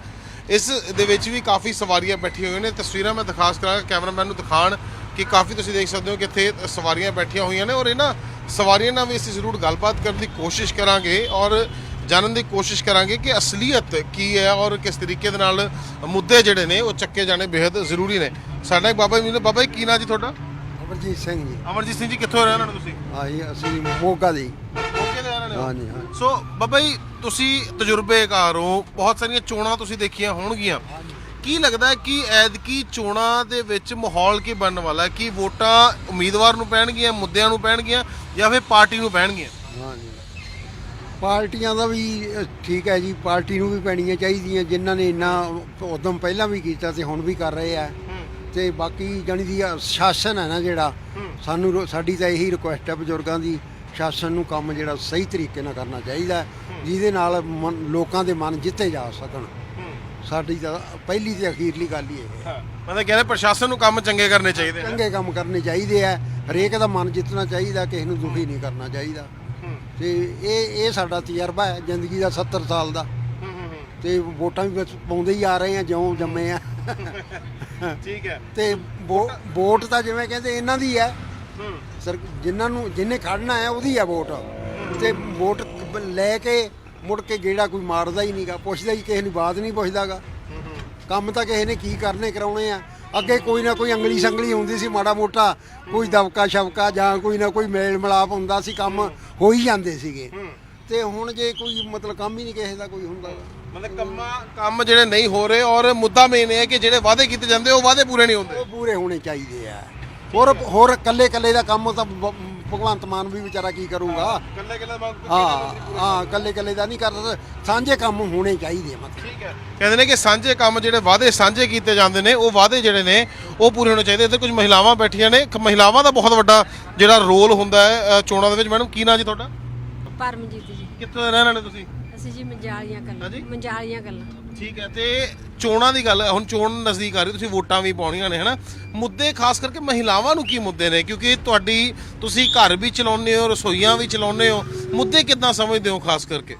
ਇਸ ਦੇ ਵਿੱਚ ਵੀ ਕਾਫੀ ਸਵਾਰੀਆਂ ਬੈਠੀਆਂ ਹੋਈਆਂ ਨੇ। ਤਸਵੀਰਾਂ ਮੈਂ ਦਿਖਾਸ ਕਰਾਂਗਾ ਕੈਮਰਾਮੈਨ ਨੂੰ ਦਿਖਾਣ ਕਿ ਕਾਫੀ ਤੁਸੀਂ ਦੇਖ ਸਕਦੇ ਹੋ ਕਿ ਇੱਥੇ ਸਵਾਰੀਆਂ ਬੈਠੀਆਂ ਹੋਈਆਂ ਨੇ ਔਰ ਇਹਨਾਂ ਸਵਾਰੀਆਂ ਨਾਲ ਵੀ ਅਸੀਂ ਜ਼ਰੂਰ ਗੱਲਬਾਤ ਕਰਨ ਦੀ ਕੋਸ਼ਿਸ਼ ਕਰਾਂਗੇ ਔਰ ਜਾਣਨ ਦੀ ਕੋਸ਼ਿਸ਼ ਕਰਾਂਗੇ ਕਿ ਅਸਲੀਅਤ ਕੀ ਹੈ ਔਰ ਕਿਸ ਤਰੀਕੇ ਦੇ ਨਾਲ ਮੁੱਦੇ ਜਿਹੜੇ ਨੇ ਉਹ ਚੱਕੇ ਜਾਣੇ ਬੇहद ਜ਼ਰੂਰੀ ਨੇ। ਸਾਡਾ ਇੱਕ ਬਾਬਾ ਜੀ ਬਾਬਾ ਜੀ ਕੀ ਨਾਂ ਜੀ ਤੁਹਾਡਾ? ਅਮਰਜੀਤ ਸਿੰਘ ਜੀ। ਅਮਰਜੀਤ ਸਿੰਘ ਜੀ ਕਿੱਥੋਂ ਰਹਿਣ ਵਾਲੇ ਤੁਸੀਂ? ਹਾਂ ਜੀ ਅਸੀਂ ਮੋਗਾ ਦੀ ਮੋਕੇ ਦੇ ਰਹਿਣ ਵਾਲੇ ਹੋ? ਹਾਂ ਜੀ ਹਾਂ। ਸੋ ਬਾਬਾ ਜੀ ਤੁਸੀਂ ਤਜਰਬੇਕਾਰ ਹੋ। ਬਹੁਤ ਸਾਰੀਆਂ ਚੋਣਾਂ ਤੁਸੀਂ ਦੇਖੀਆਂ ਹੋਣਗੀਆਂ। ਕੀ ਲੱਗਦਾ ਹੈ ਕਿ ਐਦਕੀ ਚੋਣਾਂ ਦੇ ਵਿੱਚ ਮਾਹੌਲ ਕੀ ਬਣਨ ਵਾਲਾ ਹੈ? ਕਿ ਵੋਟਾਂ ਉਮੀਦਵਾਰ ਨੂੰ ਪੈਣਗੀਆਂ ਮੁੱਦਿਆਂ ਨੂੰ ਪੈਣਗੀਆਂ ਜਾਂ ਫਿਰ ਪਾਰਟੀ ਨੂੰ ਪੈਣਗੀਆਂ? ਹਾਂ ਜੀ ਪਾਰਟੀਆਂ ਦਾ ਵੀ ਅ, ਠੀਕ ਹੈ ਜੀ ਪਾਰਟੀ ਨੂੰ ਵੀ ਪੈਣੀਆਂ ਚਾਹੀਦੀਆਂ ਜਿਨ੍ਹਾਂ ਨੇ ਇੰਨਾ ਉਦਮ ਪਹਿਲਾਂ ਵੀ ਕੀਤਾ ਤੇ ਹੁਣ ਵੀ ਕਰ ਰਹੇ ਆ। ਤੇ ਬਾਕੀ ਜਾਣੀ ਦੀ ਆ ਸ਼ਾਸਨ ਹੈ ਨਾ ਜਿਹੜਾ ਸਾਨੂੰ ਰੋ- ਸਾਡੀ ਤਾਂ ਇਹੀ ਰਿਕੁਐਸਟ ਹੈ ਬਜ਼ੁਰਗਾਂ ਦੀ ਸ਼ਾਸਨ ਨੂੰ ਕੰਮ ਜਿਹੜਾ ਸਹੀ ਤਰੀਕੇ ਨਾਲ ਕਰਨਾ ਚਾਹੀਦਾ ਹੈ, ਜਿਹਦੇ ਨਾਲ ਮਨ- ਲੋਕਾਂ ਦੇ ਮਨ ਜਿੱਤੇ ਜਾ ਸਕਣ। ਸਾਡੀ ਤਾਂ ਪਹਿਲੀ ਤੇ ਅਖੀਰਲੀ ਗੱਲ ਹੀ ਇਹ ਹੈ। ਮਤਲਬ ਕਹਿੰਦੇ ਪ੍ਰਸ਼ਾਸਨ ਨੂੰ ਕੰਮ ਚੰਗੇ ਕਰਨੇ ਚਾਹੀਦੇ ਨੇ। ਚੰਗੇ ਕੰਮ ਕਰਨੇ ਚਾਹੀਦੇ ਆ। ਹਰੇਕ ਦਾ ਮਨ ਜਿੱਤਣਾ ਚਾਹੀਦਾ ਕਿਸੇ ਨੂੰ ਦੁਖੀ ਨਹੀਂ ਕਰਨਾ ਚਾਹੀਦਾ। ਤੇ ਇਹ ਇਹ ਸਾਡਾ ਤਜਰਬਾ ਹੈ ਜ਼ਿੰਦਗੀ ਦਾ 70 ਸਾਲ ਦਾ। ਤੇ ਵੋਟਾਂ ਵੀ ਬਸ ਪਾਉਂਦੇ ਹੀ ਆ ਰਹੇ ਆ ਜਿਉਂ ਜੰਮੇ ਆ। ਠੀਕ ਹੈ। ਤੇ ਵੋ- ਵੋਟ ਤਾਂ ਜਿਵੇਂ ਕਹਿੰਦੇ ਇਹਨਾਂ ਦੀ ਹੈ। ਸਰ ਜਿਨ੍ਹਾਂ ਨੂੰ ਜਿਹਨੇ ਖੜਨਾ ਹੈ ਉਹਦੀ ਹੈ ਵੋਟ। ਤੇ ਵੋਟ ਬ- ਲੈ ਕੇ ਮੁੜ ਕੇ ਗੇੜਾ ਕੋਈ ਮਾਰਦਾ ਹੀ ਨਹੀਂਗਾ ਪੁੱਛਦਾ ਹੀ ਕਿਸੇ ਨੂੰ ਬਾਤ ਨਹੀਂ ਪੁੱਛਦਾਗਾ। ਕੰਮ ਤਾਂ ਕਿਸੇ ਨੇ ਕੀ ਕਰਨੇ ਕਰਾਉਣੇ ਆ। ਅੱਗੇ ਕੋਈ ਨਾ ਕੋਈ ਅੰਗਲੀ ਸੰਗਲੀ ਹੁੰਦੀ ਸੀ ਮਾੜਾ ਮੋਟਾ ਕੋਈ ਦਬਕਾ ਸ਼ਬਕਾ ਜਾਂ ਕੋਈ ਨਾ ਕੋਈ ਮੇਲ ਮਿਲਾਪ ਹੁੰਦਾ ਸੀ ਕੰਮ ਹੋ ਹੀ ਜਾਂਦੇ ਸੀਗੇ। ਤੇ ਹੁਣ ਜੇ ਕੋਈ ਮਤਲਬ ਕੰਮ ਹੀ ਨਹੀਂ ਕਿਸੇ ਦਾ ਕੋਈ ਹੁੰਦਾ। ਮਤਲਬ ਕੰਮਾਂ ਕੰਮ ਜਿਹੜੇ ਨਹੀਂ ਹੋ ਰਹੇ ਔਰ ਮੁੱਦਾ ਮੇਨ ਇਹ ਹੈ ਕਿ ਜਿਹੜੇ ਵਾਅਦੇ ਕੀਤੇ ਜਾਂਦੇ ਉਹ ਵਾਅਦੇ ਪੂਰੇ ਨਹੀਂ ਹੁੰਦੇ। ਉਹ ਪੂਰੇ ਹੋਣੇ ਚਾਹੀਦੇ ਆ। ਹੋਰ ਹੋਰ ਕੱਲੇ ਕੱਲੇ ਦਾ ਕੰਮ ਤਾਂ ਭਗਵੰਤ ਮਾਨ ਵੀ ਵਿਚਾਰਾ ਕੀ ਕਰੂਗਾ? ਕੱਲੇ ਕੱਲੇ ਹਾਂ ਹਾਂ ਕੱਲੇ ਕੱਲੇ ਦਾ ਨਹੀਂ ਕਰਦਾ ਸਾਂਝੇ ਕੰਮ ਹੋਣੇ ਚਾਹੀਦੇ ਮਤਲਬ। ਠੀਕ ਹੈ। ਕਹਿੰਦੇ ਨੇ ਕਿ ਸਾਂਝੇ ਕੰਮ ਜਿਹੜੇ ਵਾਅਦੇ ਸਾਂਝੇ ਕੀਤੇ ਜਾਂਦੇ ਨੇ ਉਹ ਵਾਅਦੇ ਜਿਹੜੇ ਨੇ ਉਹ ਪੂਰੇ ਹੋਣੇ ਚਾਹੀਦੇ। ਇੱਥੇ ਕੁਝ ਮਹਿਲਾਵਾਂ ਬੈਠੀਆਂ ਨੇ। ਇੱਕ ਮਹਿਲਾਵਾਂ ਦਾ ਬਹੁਤ ਵੱਡਾ ਜਿਹੜਾ ਰੋਲ ਹੁੰਦਾ ਹੈ ਅ, ਚੋਣਾਂ ਦੇ ਵਿੱਚ। ਮੈਡਮ ਕੀ ਨਾਂ ਜੀ ਤੁਹਾਡਾ? ਪਰਮਜੀਤ ਜੀ। ਕਿੱਥੋਂ ਦੇ ਰਹਿਣ ਵਾਲੇ ਤੁਸੀਂ? ਅਸੀਂ ਜੀ ਮੰਜਾਲੀਆਂ ਹਾਂਜੀ? ਗੱਲਾਂ ਮੰਜਾਲੀਆਂ ਗੱਲਾਂ ਠੀਕ ਹੈ ਤੇ ਚੋਣਾਂ ਦੀ ਗੱਲ ਹੁਣ ਚੋਣ ਨਜ਼ਦੀਕ ਆ ਰਹੀ ਤੁਸੀਂ ਵੋਟਾਂ ਵੀ ਪਾਉਣੀਆਂ ਨੇ ਹਨਾ? ਮੁੱਦੇ ਖਾਸ ਕਰਕੇ ਮਹਿਲਾਵਾਂ ਨੂੰ ਕੀ ਮੁੱਦੇ ਨੇ? ਕਿਉਂਕਿ ਤੁਹਾਡੀ ਤੁਸੀਂ ਘਰ ਵੀ ਚਲਾਉਂਦੇ ਹੋ ਰਸੋਈਆਂ ਵੀ ਚਲਾਉਂਦੇ ਹੋ ਮੁੱਦੇ ਕਿੱਦਾਂ ਸਮਝਦੇ ਹੋ ਖਾਸ ਕਰਕੇ?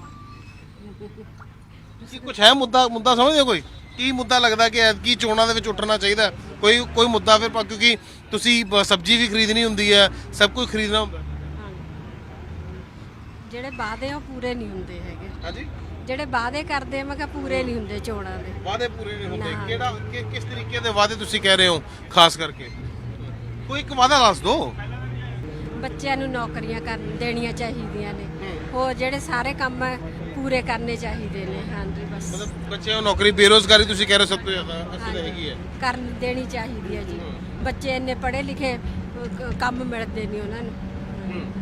ਕੀ ਕੁਝ ਹੈ ਮੁੱਦਾ ਮੁੱਦਾ ਸਮਝਦੇ ਹੋ ਕੋਈ? ਕੀ ਮੁੱਦਾ ਲੱਗਦਾ ਕਿ ਐਤਕੀ ਚੋਣਾਂ ਦੇ ਵਿੱਚ ਉੱਠਣਾ ਚਾਹੀਦਾ? ਹੈ? ਕੋਈ ਕੋਈ ਮੁੱਦਾ ਫਿਰ ਪਾ- ਕਿਉਂਕਿ ਤੁਸੀਂ ਬ- ਸਬਜ਼ੀ ਵੀ ਖਰੀਦਣੀ ਹੁੰਦੀ ਹੈ ਸਭ ਕੁਝ ਖਰੀਦਣਾ ਹੁੰਦਾ। ਜਿਹੜੇ ਵਾਅਦੇ ਆ ਉਹ ਪੂਰੇ ਨਹੀਂ ਹੁੰਦੇ ਹੈਗੇ। ਹਾਂਜੀ? ਜਿਹੜੇ ਵਾਅਦੇ ਕਰਦੇ ਆ ਮੈਂ ਕਿਹਾ ਪੂਰੇ ਨਹੀਂ ਹੁੰਦੇ ਚੋਣਾਂ ਦੇ। ਵਾਅਦੇ ਪੂਰੇ ਨਹੀਂ ਹੁੰਦੇ। ਨਾ। ਕਿਹੜਾ ਕਿ- ਕਿਸ ਤਰੀਕੇ ਦੇ ਵਾਅਦੇ ਤੁਸੀਂ ਕਹਿ ਰਹੇ ਹੋ ਖਾਸ ਕਰਕੇ? ਕੋਈ ਇੱਕ ਵਾਅਦਾ ਦੱਸ ਦਿਓ ਬੱਚਿਆਂ ਨੂੰ ਨੌਕਰੀਆਂ ਕਰ ਦੇਣੀਆਂ ਚਾਹੀਦੀਆਂ ਨੇ। ਹੋਰ ਜਿਹੜੇ ਸਾਰੇ ਕੰਮ ਆ, ਪੂਰੇ ਕਰਨੇ ਚਾਹੀਦੇ ਨੇ। ਹਾਂਜੀ ਬਸ। ਮਤਲਬ ਬੱਚਿਆਂ ਨੂੰ ਨੌਕਰੀ ਬੇਰੋਜ਼ਗਾਰੀ ਤੁਸੀਂ ਕਹਿ ਰਹੇ ਹੋ ਸਭ ਤੋਂ ਜ਼ਿਆਦਾ ਅਸੀਂ ਤਾਂ ਹੈਗੀ ਹੈ। ਕਰਨ ਦੇਣੀ ਚਾਹੀਦੀ ਹੈ ਜੀ। ਬੱਚੇ ਇੰਨੇ ਪੜ੍ਹੇ ਲਿਖੇ ਅ, ਕ- ਕੰਮ ਮਿਲਦੇ ਨਹੀਂ ਉਹਨਾਂ ਨੂੰ।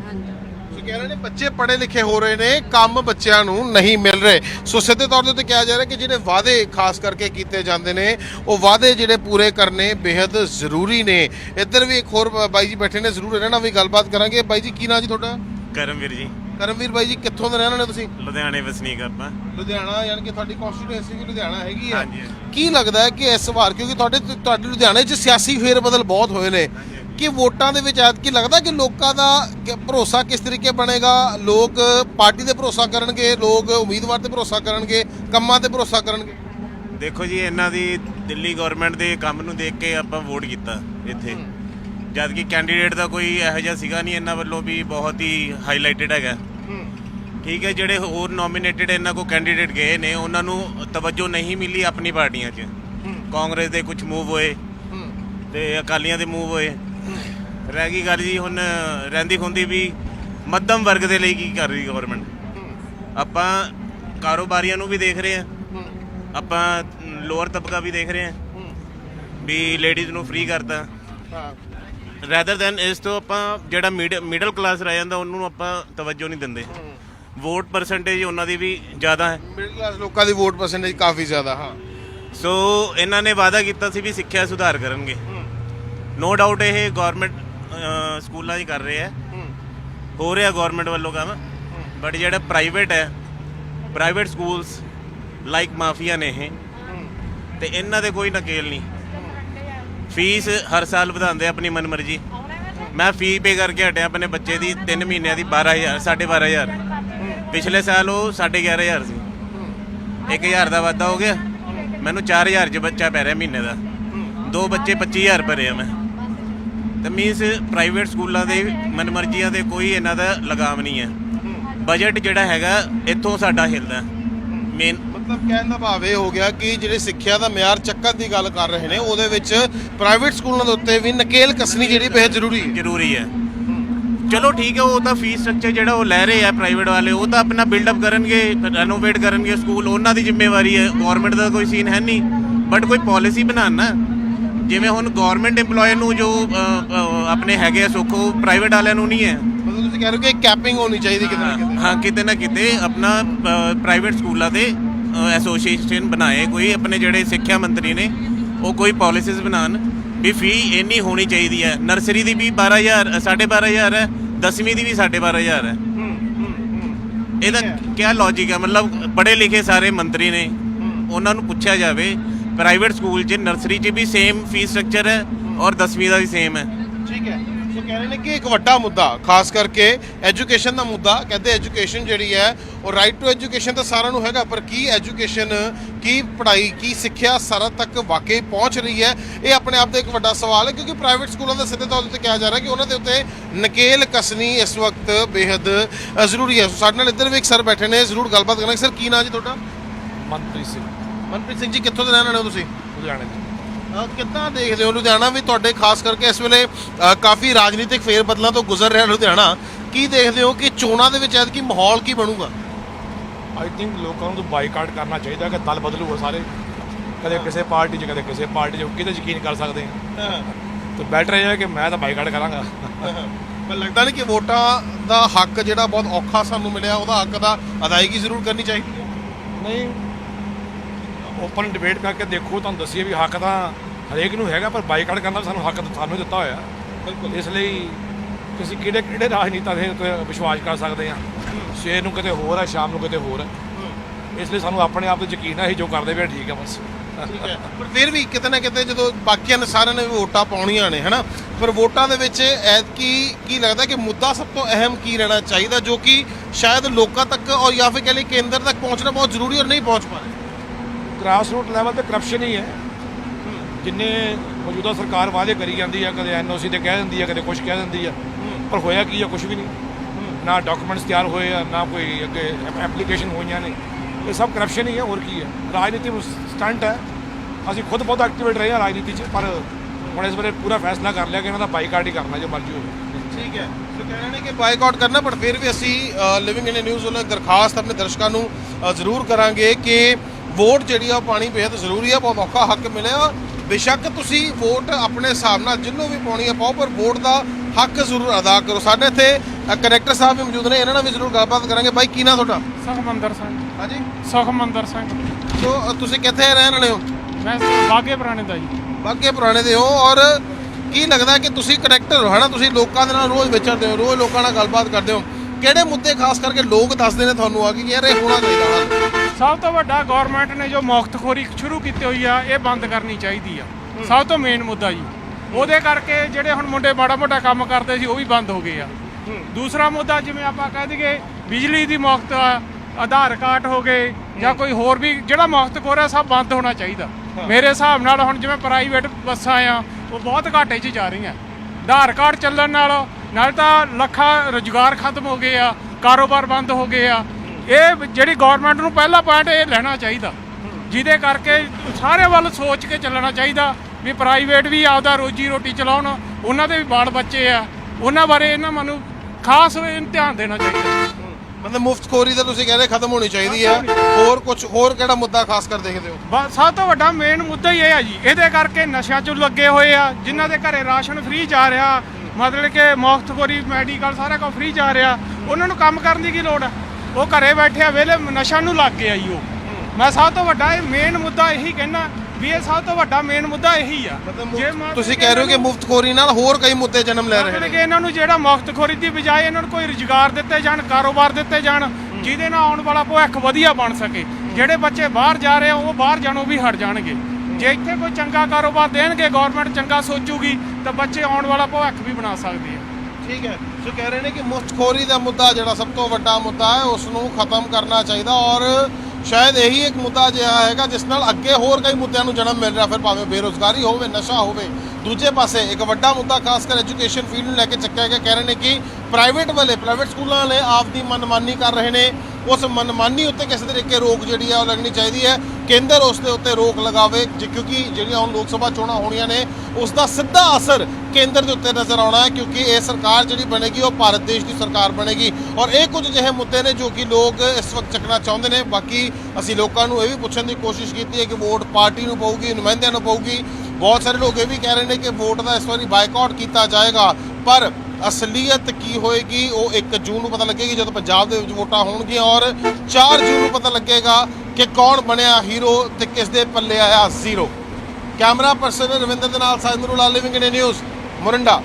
ਹਾਂਜੀ। ਕਹਿ ਰਹੇ ਨੇ ਬੱਚੇ ਪੜ੍ਹੇ ਲਿਖੇ ਹੋ ਰਹੇ ਨੇ ਕੰਮ ਬੱਚਿਆਂ ਨੂੰ ਨਹੀਂ ਮਿਲ ਰਹੇ। ਸੋ ਸਿੱਧੇ ਤੌਰ ਦੇ ਉੱਤੇ ਕਿਹਾ ਜਾ ਰਿਹਾ ਕਿ ਜਿਹੜੇ ਵਾਅਦੇ ਖਾਸ ਕਰਕੇ ਕੀਤੇ ਜਾਂਦੇ ਨੇ ਉਹ ਵਾਅਦੇ ਜਿਹੜੇ ਪੂਰੇ ਕਰਨੇ ਬੇहद ਜ਼ਰੂਰੀ ਨੇ। ਇੱਧਰ ਵੀ ਇੱਕ ਹੋਰ ਬ- ਬਾਈ ਜੀ ਬੈਠੇ ਨੇ ਜ਼ਰੂਰ ਇਹਨਾਂ ਨਾਲ ਵੀ ਗੱਲਬਾਤ ਕਰਾਂਗੇ। ਬਾਈ ਜੀ ਕੀ ਨਾਂ ਜੀ ਤੁਹਾਡਾ? ਕਰਮਵੀਰ ਜੀ। ਕਰਮਵੀਰ ਬਾਈ ਜੀ ਕਿੱਥੋਂ ਦੇ ਰਹਿਣ ਵਾਲੇ ਤੁਸੀਂ? ਲੁਧਿਆਣੇ ਵਸਨੀਕ ਆਪਾਂ। ਲੁਧਿਆਣਾ ਯਾਨੀ ਕਿ ਤੁਹਾਡੀ ਕਨਸਟੀਟਿਊਂਸੀ ਵੀ ਲੁਧਿਆਣਾ ਹੈਗੀ ਹਾਂਜੀ, ਹਾਂਜੀ। ਕੀ ਲੱਗਦਾ ਹੈ ਕਿ ਇਸ ਵਾਰ ਕਿਉਂਕਿ ਤੁਹਾਡੇ ਤੁਹਾਡੇ ਲੁਧਿਆਣੇ 'ਚ ਸਿਆਸੀ ਫੇਰ ਬਦਲ ਬਹੁਤ ਹੋਏ ਨੇ। ਕਿ ਵੋਟਾਂ ਦੇ ਵਿੱਚ ਐਤਕੀ ਲੱਗਦਾ ਕਿ ਲੋਕਾਂ ਦਾ ਕਿ ਭਰੋਸਾ ਕਿਸ ਤਰੀਕੇ ਬਣੇਗਾ? ਲੋਕ ਪਾਰਟੀ ਤੇ ਭਰੋਸਾ ਕਰਨਗੇ ਲੋਕ ਉਮੀਦਵਾਰ ਤੇ ਭਰੋਸਾ ਕਰਨਗੇ ਕੰਮਾਂ ਤੇ ਭਰੋਸਾ ਕਰਨਗੇ? ਦੇਖੋ ਜੀ ਇਹਨਾਂ ਦੀ ਦਿੱਲੀ ਗਵਰਨਮੈਂਟ ਦੇ ਕੰਮ ਨੂੰ ਦੇਖ ਕੇ ਆਪਾਂ ਵੋਟ ਕੀਤਾ ਇੱਥੇ। ਜਦ ਕਿ ਕੈਂਡੀਡੇਟ ਦਾ ਕੋਈ ਇਹੋ ਜਿਹਾ ਸੀਗਾ ਨਹੀਂ ਇਹਨਾਂ ਵੱਲੋਂ ਵੀ ਬਹੁਤ ਹੀ ਹਾਈਲਾਈਟਡ ਹੈਗਾ। ਠੀਕ ਹੈ ਜਿਹੜੇ ਹੋਰ ਨੋਮੀਨੇਟਡ ਇਹਨਾਂ ਕੋ ਕੈਂਡੀਡੇਟ ਗਏ ਨੇ ਉਹਨਾਂ ਨੂੰ ਤਵੱਜੋ ਨਹੀਂ ਮਿਲੀ ਆਪਣੀ ਪਾਰਟੀਆਂ 'ਚ। ਕਾਂਗਰਸ ਦੇ ਕੁਝ ਮੂਵ ਹੋਏ ਤੇ ਅਕਾਲੀਆਂ ਦੇ ਮੂਵ ਹੋਏ। ਰਹਿ ਗਈ ਗੱਲ ਜੀ ਹੁਣ ਰਹਿੰਦੀ ਖੁੰਦੀ ਵੀ ਮੱਧਮ ਵਰਗ ਦੇ ਲਈ ਕੀ ਕਰ ਰਹੀ ਗਵਰਨਮੈਂਟ ਆਪਾਂ ਕਾਰੋਬਾਰੀਆਂ ਨੂੰ ਵੀ ਦੇਖ ਰਹੇ ਹਾਂ। ਆਪਾਂ ਲੋਅਰ ਤਬਕਾ ਵੀ ਦੇਖ ਰਹੇ ਹਾਂ। ਵੀ ਲੇਡੀਜ਼ ਨੂੰ ਫ੍ਰੀ ਕਰਤਾ। ਰੈਦਰ ਦੈਨ ਇਸ ਤੋਂ ਆਪਾਂ ਜਿਹੜਾ ਮਿਡਲ ਕਲਾਸ ਰਹਿ ਜਾਂਦਾ ਉਹਨੂੰ ਆਪਾਂ ਤਵੱਜੋ ਨਹੀਂ ਦਿੰਦੇ। ਵੋਟ ਪਰਸੈਂਟੇਜ ਉਹਨਾਂ ਦੀ ਵੀ ਜ਼ਿਆਦਾ ਹੈ। ਮਿਡਲ ਕਲਾਸ ਲੋਕਾਂ ਦੀ ਵੋਟ ਪਰਸੈਂਟੇਜ ਕਾਫੀ ਜ਼ਿਆਦਾ ਹਾਂ। ਸੋ ਇਹਨਾਂ ਨੇ ਵਾਅਦਾ ਕੀਤਾ ਸੀ ਵੀ ਸਿੱਖਿਆ ਸੁਧਾਰ ਕਰਨਗੇ। ਨੋ ਡਾਊਟ ਇਹ ਗਵਰਨਮੈਂਟ ਸਕੂਲਾਂ 'ਚ ਕਰ ਰਹੇ ਆ ਹੋ। ਰਿਹਾ ਗਵਰਨਮੈਂਟ ਵੱਲੋਂ ਕੰਮ ਬਟ ਜਿਹੜਾ ਪ੍ਰਾਈਵੇਟ ਹੈ ਪ੍ਰਾਈਵੇਟ ਸਕੂਲਸ ਲਾਈਕ ਮਾਫੀਆ ਨੇ ਇਹ। ਤੇ ਇਹਨਾਂ ਦੇ ਕੋਈ ਨਕੇਲ ਨਹੀਂ। ਫੀਸ ਹਰ ਸਾਲ ਵਧਾਉਂਦੇ ਆ ਆਪਣੀ ਮਨਮਰਜ਼ੀ। ਮੈਂ ਫੀ ਪੇ ਕਰਕੇ ਹਟਿਆ ਆਪਣੇ ਬੱਚੇ ਦੀ 3 ਮਹੀਨਿਆਂ ਦੀ 12000 12500 ਪਿਛਲੇ ਸਾਲ ਉਹ 11500 ਸੀ। 1000 ਦਾ ਵਾਧਾ ਹੋ ਗਿਆ। ਮੈਨੂੰ 4000 ਚ ਬੱਚਾ ਪੈ ਰਿਹਾ ਮਹੀਨੇ ਦਾ। ਦੋ ਬੱਚੇ 25000 ਭਰੇ ਆ ਮੈਂ। ਤੇ ਮੀਨਸ ਪ੍ਰਾਈਵੇਟ ਸਕੂਲਾਂ ਦੇ ਮਨਮਰਜ਼ੀਆਂ ਦੇ ਕੋਈ ਇਹਨਾਂ ਦਾ ਲਗਾਮ ਨਹੀਂ ਹੈ। ਬਜਟ ਜਿਹੜਾ ਹੈਗਾ ਇੱਥੋਂ ਸਾਡਾ ਹਿਲਦਾ ਮੇਨ ਮਤਲਬ ਕਹਿਣ ਦਾ ਭਾਵ ਇਹ ਹੋ ਗਿਆ ਕਿ ਜਿਹੜੇ ਸਿੱਖਿਆ ਦਾ ਮਿਆਰ ਚੱਕਣ ਦੀ ਗੱਲ ਕਰ ਰਹੇ ਨੇ ਉਹਦੇ ਵਿੱਚ ਪ੍ਰਾਈਵੇਟ ਸਕੂਲਾਂ ਦੇ ਉੱਤੇ ਵੀ ਨਕੇਲ ਕੱਸਣੀ ਜਿਹੜੀ ਬੇहद ਜ਼ਰੂਰੀ ਹੈ। ਜ਼ਰੂਰੀ ਹੈ। ਚਲੋ ਠੀਕ ਹੈ ਉਹ ਤਾਂ ਫੀਸ ਸਟਰਕਚਰ ਜਿਹੜਾ ਉਹ ਲੈ ਰਹੇ ਆ ਪ੍ਰਾਈਵੇਟ ਵਾਲੇ ਉਹ ਤਾਂ ਆਪਣਾ ਬਿਲਡ ਅਪ ਕਰਨਗੇ ਰੈਨੋਵੇਟ ਕਰਨਗੇ ਸਕੂਲ ਉਹਨਾਂ ਦੀ ਜ਼ਿੰਮੇਵਾਰੀ ਹੈ। ਗਵਰਨਮੈਂਟ ਦਾ ਕੋਈ ਸੀਨ ਹੈ ਨਹੀਂ ਬਟ ਕੋਈ ਪਾਲਿਸੀ ਬਣਾਉਣਾ ਜਿਵੇਂ ਹੁਣ ਗਵਰਨਮੈਂਟ EMPLOYE ਨੂੰ ਜੋ ਆਪਣੇ ਹੈਗੇ ਸੁੱਖ ਉਹ ਪ੍ਰਾਈਵੇਟ ਵਾਲਿਆਂ ਨੂੰ ਨਹੀਂ ਹੈ। ਮਤਲਬ ਤੁਸੀਂ ਕਹਿ ਰਹੇ ਹੋ ਕਿ ਕੈਪਿੰਗ ਹੋਣੀ ਚਾਹੀਦੀ ਕਿਤੇ ਨਾ ਕਿਤੇ। ਹਾਂ ਕਿਤੇ ਨਾ ਕਿਤੇ ਆਪਣਾ ਪ੍ਰਾਈਵੇਟ ਸਕੂਲਾਂ ਦੇ ਐਸੋਸੀਏਸ਼ਨ ਬਣਾਏ ਕੋਈ ਆਪਣੇ ਜਿਹੜੇ ਸਿੱਖਿਆ ਮੰਤਰੀ ਨੇ ਉਹ ਕੋਈ ਪਾਲਿਸੀਜ਼ ਬਣਾਉਣ ਵੀ ਫੀ ਇੰਨੀ ਹੋਣੀ ਚਾਹੀਦੀ ਹੈ। ਨਰਸਰੀ ਦੀ ਵੀ 12000 12500 ਹੈ 10ਵੀਂ ਦੀ ਵੀ 12500 ਹੈ। ਇਹਦਾ ਕੀ ਲੌਜੀਕ ਹੈ? ਮਤਲਬ ਪੜ੍ਹੇ ਲਿਖੇ ਸਾਰੇ ਮੰਤਰੀ ਨੇ ਉਹਨਾਂ ਨੂੰ ਪੁੱਛਿਆ ਜਾਵੇ ਪ੍ਰਾਈਵੇਟ ਸਕੂਲ 'ਚ ਨਰਸਰੀ 'ਚ ਵੀ ਸੇਮ ਫੀਸ ਸਟਰਕਚਰ ਹੈ ਔਰ 10ਵੀਂ ਦਾ ਵੀ ਸੇਮ ਹੈ। ਠੀਕ ਹੈ। ਸੋ ਕਹਿ ਰਹੇ ਨੇ ਕਿ ਇੱਕ ਵੱਡਾ ਮੁੱਦਾ ਖਾਸ ਕਰਕੇ ਐਜੂਕੇਸ਼ਨ ਦਾ ਮੁੱਦਾ ਕਹਿੰਦੇ ਐਜੂਕੇਸ਼ਨ ਜਿਹੜੀ ਹੈ ਉਹ ਰਾਈਟ ਟੂ ਐਜੂਕੇਸ਼ਨ ਤਾਂ ਸਾਰਿਆਂ ਨੂੰ ਹੈਗਾ ਪਰ ਕੀ ਐਜੂਕੇਸ਼ਨ ਕੀ ਪੜ੍ਹਾਈ ਕੀ ਸਿੱਖਿਆ ਸਾਰਾ ਤੱਕ ਵਾਕਈ ਪਹੁੰਚ ਰਹੀ ਹੈ? ਇਹ ਆਪਣੇ ਆਪ ਦਾ ਇੱਕ ਵੱਡਾ ਸਵਾਲ ਹੈ ਕਿਉਂਕਿ ਪ੍ਰਾਈਵੇਟ ਸਕੂਲਾਂ ਦਾ ਸਿੱਧੇ ਤੌਰ ਤੇ ਕਿਹਾ ਜਾ ਰਿਹਾ ਕਿ ਉਹਨਾਂ ਦੇ ਉੱਤੇ ਨਕੇਲ ਕਸਣੀ ਇਸ ਵਕਤ ਬੇहद ਜ਼ਰੂਰੀ ਹੈ। ਸੋ ਸਾਡੇ ਨਾਲ ਇੱਧਰ ਵੀ ਇੱਕ ਸਰ ਬੈਠੇ ਨੇ ਜ਼ਰੂਰ ਗੱਲਬਾਤ ਕਰਾਂਗੇ। ਸਰ ਕੀ ਨਾਂ ਜੀ ਤੁਹਾਡਾ? ਮਨਪ੍ਰੀਤ ਸਿੰਘ। ਮਨਪ੍ਰੀਤ ਸਿੰਘ ਜੀ ਕਿੱਥੋਂ ਦੇ ਰਹਿਣ ਵਾਲੇ ਹੋ ਤੁਸੀਂ? ਲੁਧਿਆਣੇ ਅਹ ਕਿੱਦਾਂ ਦੇਖਦੇ ਹੋ ਲੁਧਿਆਣਾ ਵੀ ਤੁਹਾਡੇ ਖਾਸ ਕਰਕੇ ਇਸ ਵੇਲੇ ਅਹ ਕਾਫੀ ਰਾਜਨੀਤਿਕ ਫੇਰ ਬਦਲਾਂ ਤੋਂ ਗੁਜ਼ਰ ਰਿਹਾ ਲੁਧਿਆਣਾ। ਕੀ ਦੇਖਦੇ ਹੋ ਕਿ ਚੋਣਾਂ ਦੇ ਵਿੱਚ ਐਤਕੀ ਮਾਹੌਲ ਕੀ ਬਣੂਗਾ? ਆਈ ਥਿੰਕ ਲੋਕਾਂ ਨੂੰ ਬਾਈਕਾਟ ਕਰਨਾ ਚਾਹੀਦਾ ਕਿ ਦਲ ਬਦਲੂਗਾ ਸਾਰੇ। ਕਦੇ ਕਿਸੇ ਪਾਰਟੀ 'ਚ ਕਦੇ ਕਿਸੇ ਪਾਰਟੀ 'ਚ ਕਿਤੇ ਯਕੀਨ ਕਰ ਸਕਦੇ ਹਾਂ। ਤਾਂ ਬੈਟਰ ਇਹ ਹੈ ਕਿ ਮੈਂ ਤਾਂ ਬਾਈਕਾਟ ਕਰਾਂਗਾ। ਪਰ ਲੱਗਦਾ ਨਹੀਂ ਕਿ ਵੋਟਾਂ ਦਾ ਹੱਕ ਜਿਹੜਾ ਬਹੁਤ ਔਖਾ ਸਾਨੂੰ ਮਿਲਿਆ ਉਹਦਾ ਹੱਕ ਦਾ ਅਦਾਇਗੀ ਜ਼ਰੂਰ ਕਰਨੀ ਚਾਹੀਦੀ ਹੈ। ਨਹੀਂ ਓਪਨ ਡਿਬੇਟ ਕਰਕੇ ਦੇਖੋ ਤੁਹਾਨੂੰ ਦੱਸੀਏ ਵੀ ਹੱਕ ਤਾਂ ਹਰੇਕ ਨੂੰ ਹੈਗਾ ਪਰ ਬਾਈਕਾਟ ਕਰਨ ਦਾ ਸਾਨੂੰ ਹੱਕ ਤਾਂ ਸਾਨੂੰ ਦਿੱਤਾ ਹੋਇਆ। ਬਿਲਕੁਲ। ਇਸ ਲਈ ਤੁਸੀਂ ਕਿਹੜੇ ਕਿਹੜੇ ਰਾਜਨੀਤਾ ਦੇ ਉੱਤੇ ਵਿਸ਼ਵਾਸ ਕਰ ਸਕਦੇ ਆ? ਸਵੇਰ ਨੂੰ ਕਿਤੇ ਹੋਰ ਹੈ ਸ਼ਾਮ ਨੂੰ ਕਿਤੇ ਹੋਰ ਹੈ। ਇਸ ਲਈ ਸਾਨੂੰ ਆਪਣੇ ਆਪ ਤੇ ਯਕੀਨ ਹੈ ਅਸੀਂ ਜੋ ਕਰਦੇ ਪਏ ਠੀਕ ਹੈ ਬਸ। ਠੀਕ ਹੈ। ਪਰ ਫਿਰ ਵੀ ਕਿਤੇ ਨਾ ਕਿਤੇ ਜਦੋਂ ਬਾਕੀਆਂ ਨੇ ਸਾਰਿਆਂ ਨੇ ਵੋਟਾਂ ਪਾਉਣੀਆਂ ਨੇ ਹਨਾ? ਪਰ ਵੋਟਾਂ ਦੇ ਵਿੱਚ ਐਤਕੀ ਕੀ ਲੱਗਦਾ ਕਿ ਮੁੱਦਾ ਸਭ ਤੋਂ ਅਹਿਮ ਕੀ ਰਹਿਣਾ ਚਾਹੀਦਾ ਜੋ ਕਿ ਸ਼ਾਇਦ ਲੋਕਾਂ ਤੱਕ ਔਰ ਜਾਂ ਫਿਰ ਕਹ ਲਈ ਕੇਂਦਰ ਤੱਕ ਪਹੁੰਚਣਾ ਬਹੁਤ ਜ਼ਰੂਰੀ ਔਰ ਨਹੀਂ ਪਹੁੰਚ ਪਾ ਰਿਹਾ? ਗ੍ਰਾਸ ਰੂਟ ਲੈਵਲ ਤੇ ਕਰਪਸ਼ਨ ਹੀ ਹੈ। ਜਿੰਨੇ ਮੌਜੂਦਾ ਸਰਕਾਰ ਵਾਅਦੇ ਕਰੀ ਜਾਂਦੀ ਆ, ਕਦੇ ਐਨਓਸੀ ਤੇ ਕਹਿ ਦਿੰਦੀ ਹੈ ਕਦੇ ਕੁਝ ਕਹਿ ਦਿੰਦੀ ਆ, ਪਰ ਹੋਇਆ ਕੀ ਆ ਕੁਝ ਵੀ ਨਹੀਂ। ਨਾ ਡਾਕੂਮੈਂਟਸ ਤਿਆਰ ਹੋਏ ਆ, ਨਾ ਕੋਈ ਅੱਗੇ ਐਪਲੀਕੇਸ਼ਨ ਹੋਈਆਂ ਨੇ। ਇਹ ਸਭ ਕਰਪਸ਼ਨ ਹੀ ਹੈ ਹੋਰ ਕੀ ਹੈ ਰਾਜਨੀਤੀ ਸਟੰਟ ਹੈ ਅਸੀਂ ਖੁਦ ਬਹੁਤ ਐਕਟਿਵੇਟ ਰਹੇ ਹਾਂ ਰਾਜਨੀਤੀ 'ਚ, ਪਰ ਹੁਣ ਇਸ ਬਾਰੇ ਪੂਰਾ ਫੈਸਲਾ ਕਰ ਲਿਆ ਕਿ ਇਹਨਾਂ ਦਾ ਬਾਈਕਾਟ ਹੀ ਕਰਨਾ, ਜੋ ਮਰਜ਼ੀ ਹੋਵੇ। ਠੀਕ ਹੈ। ਸੋ ਕਹਿ ਰਹੇ ਨੇ ਕਿ ਬਾਈਕਾਟ ਕਰਨਾ, ਪਰ ਫਿਰ ਵੀ ਅਸੀਂ ਲਿਵਿੰਗ ਇੰਡੀਆ ਨਿਊਜ਼ ਵੱਲੋਂ ਦਰਖਾਸਤ ਆਪਣੇ ਦਰਸ਼ਕਾਂ ਨੂੰ ਜ਼ਰੂਰ ਕਰਾਂਗੇ ਕਿ ਵੋਟ ਜਿਹੜੀ ਆ ਪਾਣੀ ਬੇहद ਜ਼ਰੂਰੀ ਆ ਬਹੁਤ ਔਖਾ ਹੱਕ ਮਿਲਿਆ। ਬੇਸ਼ੱਕ ਤੁਸੀਂ ਵੋਟ ਆਪਣੇ ਹਿਸਾਬ ਨਾਲ ਜਿੰਨੂੰ ਵੀ ਪਾਉਣੀ ਆ ਪਾਓ ਪਰ ਵੋਟ ਦਾ ਹੱਕ ਜ਼ਰੂਰ ਅਦਾ ਕਰੋ। ਸਾਡੇ ਇੱਥੇ ਕਨੈਕਟਰ ਸਾਹਿਬ ਵੀ ਮੌਜੂਦ ਨੇ ਇਹਨਾਂ ਨਾਲ ਵੀ ਜ਼ਰੂਰ ਗੱਲਬਾਤ ਕਰਾਂਗੇ। ਬਾਈ ਕੀ ਨਾਂ ਤੁਹਾਡਾ? ਸੁਖਮੰਦਰ ਸਿੰਘ। ਹਾਂਜੀ? ਸੁਖਮੰਦਰ ਸਿੰਘ। ਸੋ ਤੁਸੀਂ ਕਿੱਥੇ ਰਹਿਣ ਵਾਲੇ ਹੋ? ਮੈਂ ਬਾਗੇ ਪੁਰਾਣੇ ਦਾ ਜੀ। ਬਾਗੇ ਪੁਰਾਣੇ ਦੇ ਹੋ ਔਰ ਕੀ ਲੱਗਦਾ ਕਿ ਤੁਸੀਂ ਕਨੈਕਟਰ ਹੋ ਹਨਾ? ਤੁਸੀਂ ਲੋਕਾਂ ਦੇ ਨਾਲ ਰੋਜ਼ ਵਿਚਰਦੇ ਹੋ ਰੋਜ਼ ਲੋਕਾਂ ਨਾਲ ਗੱਲਬਾਤ ਕਰਦੇ ਹੋ। ਕਿਹੜੇ ਮੁੱਦੇ ਖਾਸ ਕਰਕੇ ਲੋਕ ਦੱਸਦੇ ਨੇ ਤੁਹਾਨੂੰ ਆ ਕਿ ਯਾਰ ਇਹ ਹੋਣਾ ਚਾਹੀਦਾ ਸਭ ਤੋਂ ਵੱਡਾ ਗਵਰਨਮੈਂਟ ਨੇ ਜੋ ਮੁਖਤਖੋਰੀ ਸ਼ੁਰੂ ਕੀਤੀ ਹੋਈ ਆ ਇਹ ਬੰਦ ਕਰਨੀ ਚਾਹੀਦੀ ਆ। ਸਭ ਤੋਂ ਮੇਨ ਮੁੱਦਾ ਜੀ। ਉਹਦੇ ਕਰਕੇ ਜਿਹੜੇ ਹੁਣ ਮੁੰਡੇ ਮਾੜਾ ਮੋਟਾ ਕੰਮ ਕਰਦੇ ਸੀ ਉਹ ਵੀ ਬੰਦ ਹੋ ਗਏ ਆ। ਦੂਸਰਾ ਮੁੱਦਾ ਜਿਵੇਂ ਆਪਾਂ ਕਹਿ ਦਈਏ ਬਿਜਲੀ ਦੀ ਮੁਫਤ ਆਧਾਰ ਕਾਰਡ ਹੋ ਗਏ ਜਾਂ ਕੋਈ ਹੋਰ ਵੀ ਜਿਹੜਾ ਮੁਖਤਖੋਰ ਹੈ ਸਭ ਬੰਦ ਹੋਣਾ ਚਾਹੀਦਾ। ਮੇਰੇ ਹਿਸਾਬ ਨਾਲ ਹੁਣ ਜਿਵੇਂ ਪ੍ਰਾਈਵੇਟ ਬੱਸਾਂ ਆ ਉਹ ਬਹੁਤ ਘਾਟੇ 'ਚ ਜਾ ਰਹੀਆਂ। ਆਧਾਰ ਕਾਰਡ ਚੱਲਣ ਨਾਲ ਨਾਲ ਤਾਂ ਲੱਖਾਂ ਰੁਜ਼ਗਾਰ ਖਤਮ ਹੋ ਗਏ ਆ ਕਾਰੋਬਾਰ ਬੰਦ ਹੋ ਗਏ ਆ। ਇਹ ਜਿਹੜੀ ਗਵਰਨਮੈਂਟ ਨੂੰ ਪਹਿਲਾ ਪੁਆਇੰਟ ਇਹ ਲੈਣਾ ਚਾਹੀਦਾ। ਜਿਹਦੇ ਕਰਕੇ ਸਾਰੇ ਵੱਲ ਸੋਚ ਕੇ ਚੱਲਣਾ ਚਾਹੀਦਾ ਵੀ ਪ੍ਰਾਈਵੇਟ ਵੀ ਆਪਦਾ ਰੋਜੀ ਰੋਟੀ ਚਲਾਉਣ ਉਹਨਾਂ ਦੇ ਵੀ ਬਾਲ ਬੱਚੇ ਆ। ਉਹਨਾਂ ਬਾਰੇ ਇਹਨਾਂ ਨੂੰ ਖਾਸ ਧਿਆਨ ਦੇਣਾ ਚਾਹੀਦਾ। ਮਤਲਬ ਮੁਫਤਖੋਰੀ ਤਾਂ ਤੁਸੀਂ ਕਹਿੰਦੇ ਖਤਮ ਹੋਣੀ ਚਾਹੀਦੀ ਹੈ ਹੋਰ ਕੁਝ ਹੋਰ ਕਿਹੜਾ ਮੁੱਦਾ ਖਾਸ ਕਰ ਦੇਖਦੇ ਹੋ? ਬਸ ਸਭ ਤੋਂ ਵੱਡਾ ਮੇਨ ਮੁੱਦਾ ਹੀ ਇਹ ਆ ਜੀ। ਇਹਦੇ ਕਰਕੇ ਨਸ਼ਿਆਂ 'ਚ ਲੱਗੇ ਹੋਏ ਆ ਜਿਨ੍ਹਾਂ ਦੇ ਘਰੇ ਰਾਸ਼ਨ ਫ੍ਰੀ ਜਾ ਰਿਹਾ। ਮਤਲਬ ਕਿ ਮੁਫਤਖੋਰੀ ਮੈਡੀਕਲ ਸਾਰਾ ਕੁਝ ਫ੍ਰੀ ਜਾ ਰਿਹਾ। ਉਹਨਾਂ ਨੂੰ ਕੰਮ ਕਰਨ ਦੀ ਕੀ ਲੋੜ ਆ? ਉਹ ਘਰੇ ਬੈਠੇ ਆ ਵੇਲੇ ਨਸ਼ਾ ਨੂੰ ਲੱਗ ਗਿਆ ਜੀ ਉਹ। ਮੈਂ ਸਭ ਤੋਂ ਵੱਡਾ ਇਹ ਮੇਨ ਮੁੱਦਾ ਇਹੀ ਕਹਿਣਾ ਵੀ ਇਹ ਸਭ ਤੋਂ ਵੱਡਾ ਮੇਨ ਮੁੱਦਾ ਇਹੀ ਆ। ਜੇ ਮੰਨ ਤੁਸੀਂ ਕੇ ਕਹਿ ਰਹੇ ਹੋ ਕਿ ਮੁਫਤਖੋਰੀ ਨਾਲ ਹੋਰ ਕਈ ਮੁੱਦੇ ਜਨਮ ਲੈ ਰਹੇ ਨੇ। ਕਿ ਇਹਨਾਂ ਨੂੰ ਜਿਹੜਾ ਮੁਫਤਖੋਰੀ ਦੀ ਬਜਾਏ ਇਹਨਾਂ ਨੂੰ ਕੋਈ ਰੁਜ਼ਗਾਰ ਦਿੱਤੇ ਜਾਣ ਕਾਰੋਬਾਰ ਦਿੱਤੇ ਜਾਣ ਜਿਹਦੇ ਨਾਲ ਆਉਣ ਵਾਲਾ ਭਵਿੱਖ ਵਧੀਆ ਬਣ ਸਕੇ। ਜਿਹੜੇ ਬੱਚੇ ਬਾਹਰ ਜਾ ਰਹੇ ਆ ਉਹ ਬਾਹਰ ਜਾਣੋਂ ਵੀ ਹਟ ਜਾਣਗੇ। ਜੇ ਇੱਥੇ ਕੋਈ ਚੰਗਾ ਕਾਰੋਬਾਰ ਦੇਣਗੇ ਗਵਰਨਮੈਂਟ ਚੰਗਾ ਸੋਚੂਗੀ ਤਾਂ ਬੱਚੇ ਆਉਣ ਵਾਲਾ ਭਵਿੱਖ ਵੀ ਬਣਾ ਸਕਦੇ ਆ। ਠੀਕ ਹੈ। ਸੋ ਕਹਿ ਰਹੇ ਨੇ ਕਿ ਮੁਫਤਖੋਰੀ ਦਾ ਮੁੱਦਾ ਜਿਹੜਾ ਸਭ ਤੋਂ ਵੱਡਾ ਮੁੱਦਾ ਹੈ, ਉਸ ਨੂੰ ਖਤਮ ਕਰਨਾ ਚਾਹੀਦਾ ਔਰ ਸ਼ਾਇਦ ਇਹੀ ਇੱਕ ਮੁੱਦਾ ਜਿਹਾ ਹੈਗਾ, ਜਿਸ ਨਾਲ ਅੱਗੇ ਹੋਰ ਕਈ ਮੁੱਦਿਆਂ ਨੂੰ ਜਨਮ ਮਿਲ ਰਿਹਾ, ਫਿਰ ਭਾਵੇਂ ਬੇਰੋਜ਼ਗਾਰੀ ਹੋਵੇ, ਨਸ਼ਾ ਹੋਵੇ। ਦੂਜੇ ਪਾਸੇ ਇੱਕ ਵੱਡਾ ਮੁੱਦਾ, ਖਾਸ ਕਰ ਐਜੂਕੇਸ਼ਨ ਫੀਲਡ ਨੂੰ ਲੈ ਕੇ ਚੱਕਿਆ ਗਿਆ, ਕਹਿ ਰਹੇ ਨੇ ਕਿ ਪ੍ਰਾਈਵੇਟ ਵਾਲੇ, ਪ੍ਰਾਈਵੇਟ ਸਕੂਲਾਂ ਵਾਲੇ ਆਪ ਦੀ ਮਨਮਾਨੀ ਕਰ ਰਹੇ ਨੇ। ਉਸ ਮਨਮਾਨੀ ਉੱਤੇ ਕਿਸੇ ਤਰੀਕੇ ਰੋਕ ਜਿਹੜੀ ਆ ਉਹ ਲੱਗਣੀ ਚਾਹੀਦੀ ਹੈ? ਕੇਂਦਰ ਉਸ ਦੇ ਉੱਤੇ ਰੋਕ ਲਗਾਵੇ ਕਿਉਂਕਿ ਜਿਹੜੀਆਂ ਹੁਣ ਲੋਕ ਸਭਾ ਚੋਣਾਂ ਹੋਣੀਆਂ ਨੇ, ਉਸ ਦਾ ਸਿੱਧਾ ਅਸਰ ਕੇਂਦਰ ਦੇ ਉੱਤੇ ਨਜ਼ਰ ਆਉਣਾ ਹੈ, ਕਿਉਂਕਿ ਇਹ ਸਰਕਾਰ ਜਿਹੜੀ ਬਣੇਗੀ, ਉਹ ਭਾਰਤ ਦੇਸ਼ ਦੀ ਸਰਕਾਰ ਬਣੇਗੀ। ਔਰ ਇਹ ਕੁਝ ਜਿਹੇ ਮੁੱਦੇ ਨੇ ਜੋ ਕਿ ਲੋਕ ਇਸ ਵਕਤ ਚੱਕਣਾ ਚਾਹੁੰਦੇ ਨੇ। ਬਾਕੀ ਅਸੀਂ ਲੋਕਾਂ ਨੂੰ ਇਹ ਵੀ ਪੁੱਛਣ ਦੀ ਕੋਸ਼ਿਸ਼ ਕੀਤੀ ਹੈ ਕਿ ਵੋਟ ਪਾਰਟੀ ਨੂੰ ਪਊਗੀ, ਨੁਮਾਇੰਦਿਆਂ ਨੂੰ ਪਊਗੀ। ਬਹੁਤ ਸਾਰੇ ਲੋਕ ਇਹ ਵੀ ਕਹਿ ਰਹੇ ਨੇ ਕਿ ਵੋਟ ਦਾ ਇਸ ਵਾਰੀ ਬਾਈਕਾਟ ਕੀਤਾ ਜਾਏਗਾ। ਪਰ ਅਸਲੀਅਤ ਕੀ ਹੋਏਗੀ, ਉਹ 1 ਜੂਨ ਨੂੰ ਪਤਾ ਲੱਗੇਗੀ ਜਦੋਂ ਪੰਜਾਬ ਦੇ ਵਿੱਚ ਵੋਟਾਂ ਹੋਣਗੀਆਂ ਔਰ 4 ਜੂਨ ਨੂੰ ਪਤਾ ਲੱਗੇਗਾ ਕਿ ਕੌਣ ਬਣਿਆ ਹੀਰੋ ਤੇ ਕਿਸ ਦੇ ਪੱਲੇ ਆਇਆ ਜ਼ੀਰੋ ਕੈਮਰਾ ਪਰਸਨ ਰਵਿੰਦਰ ਦੇ ਨਾਲ ਸਾਇੰਦਰੂਲਾ ਲਿਵਿੰਗ ਇੰਡੀਆ ਨਿਊਜ਼ ਮੁਰਿੰਡਾ।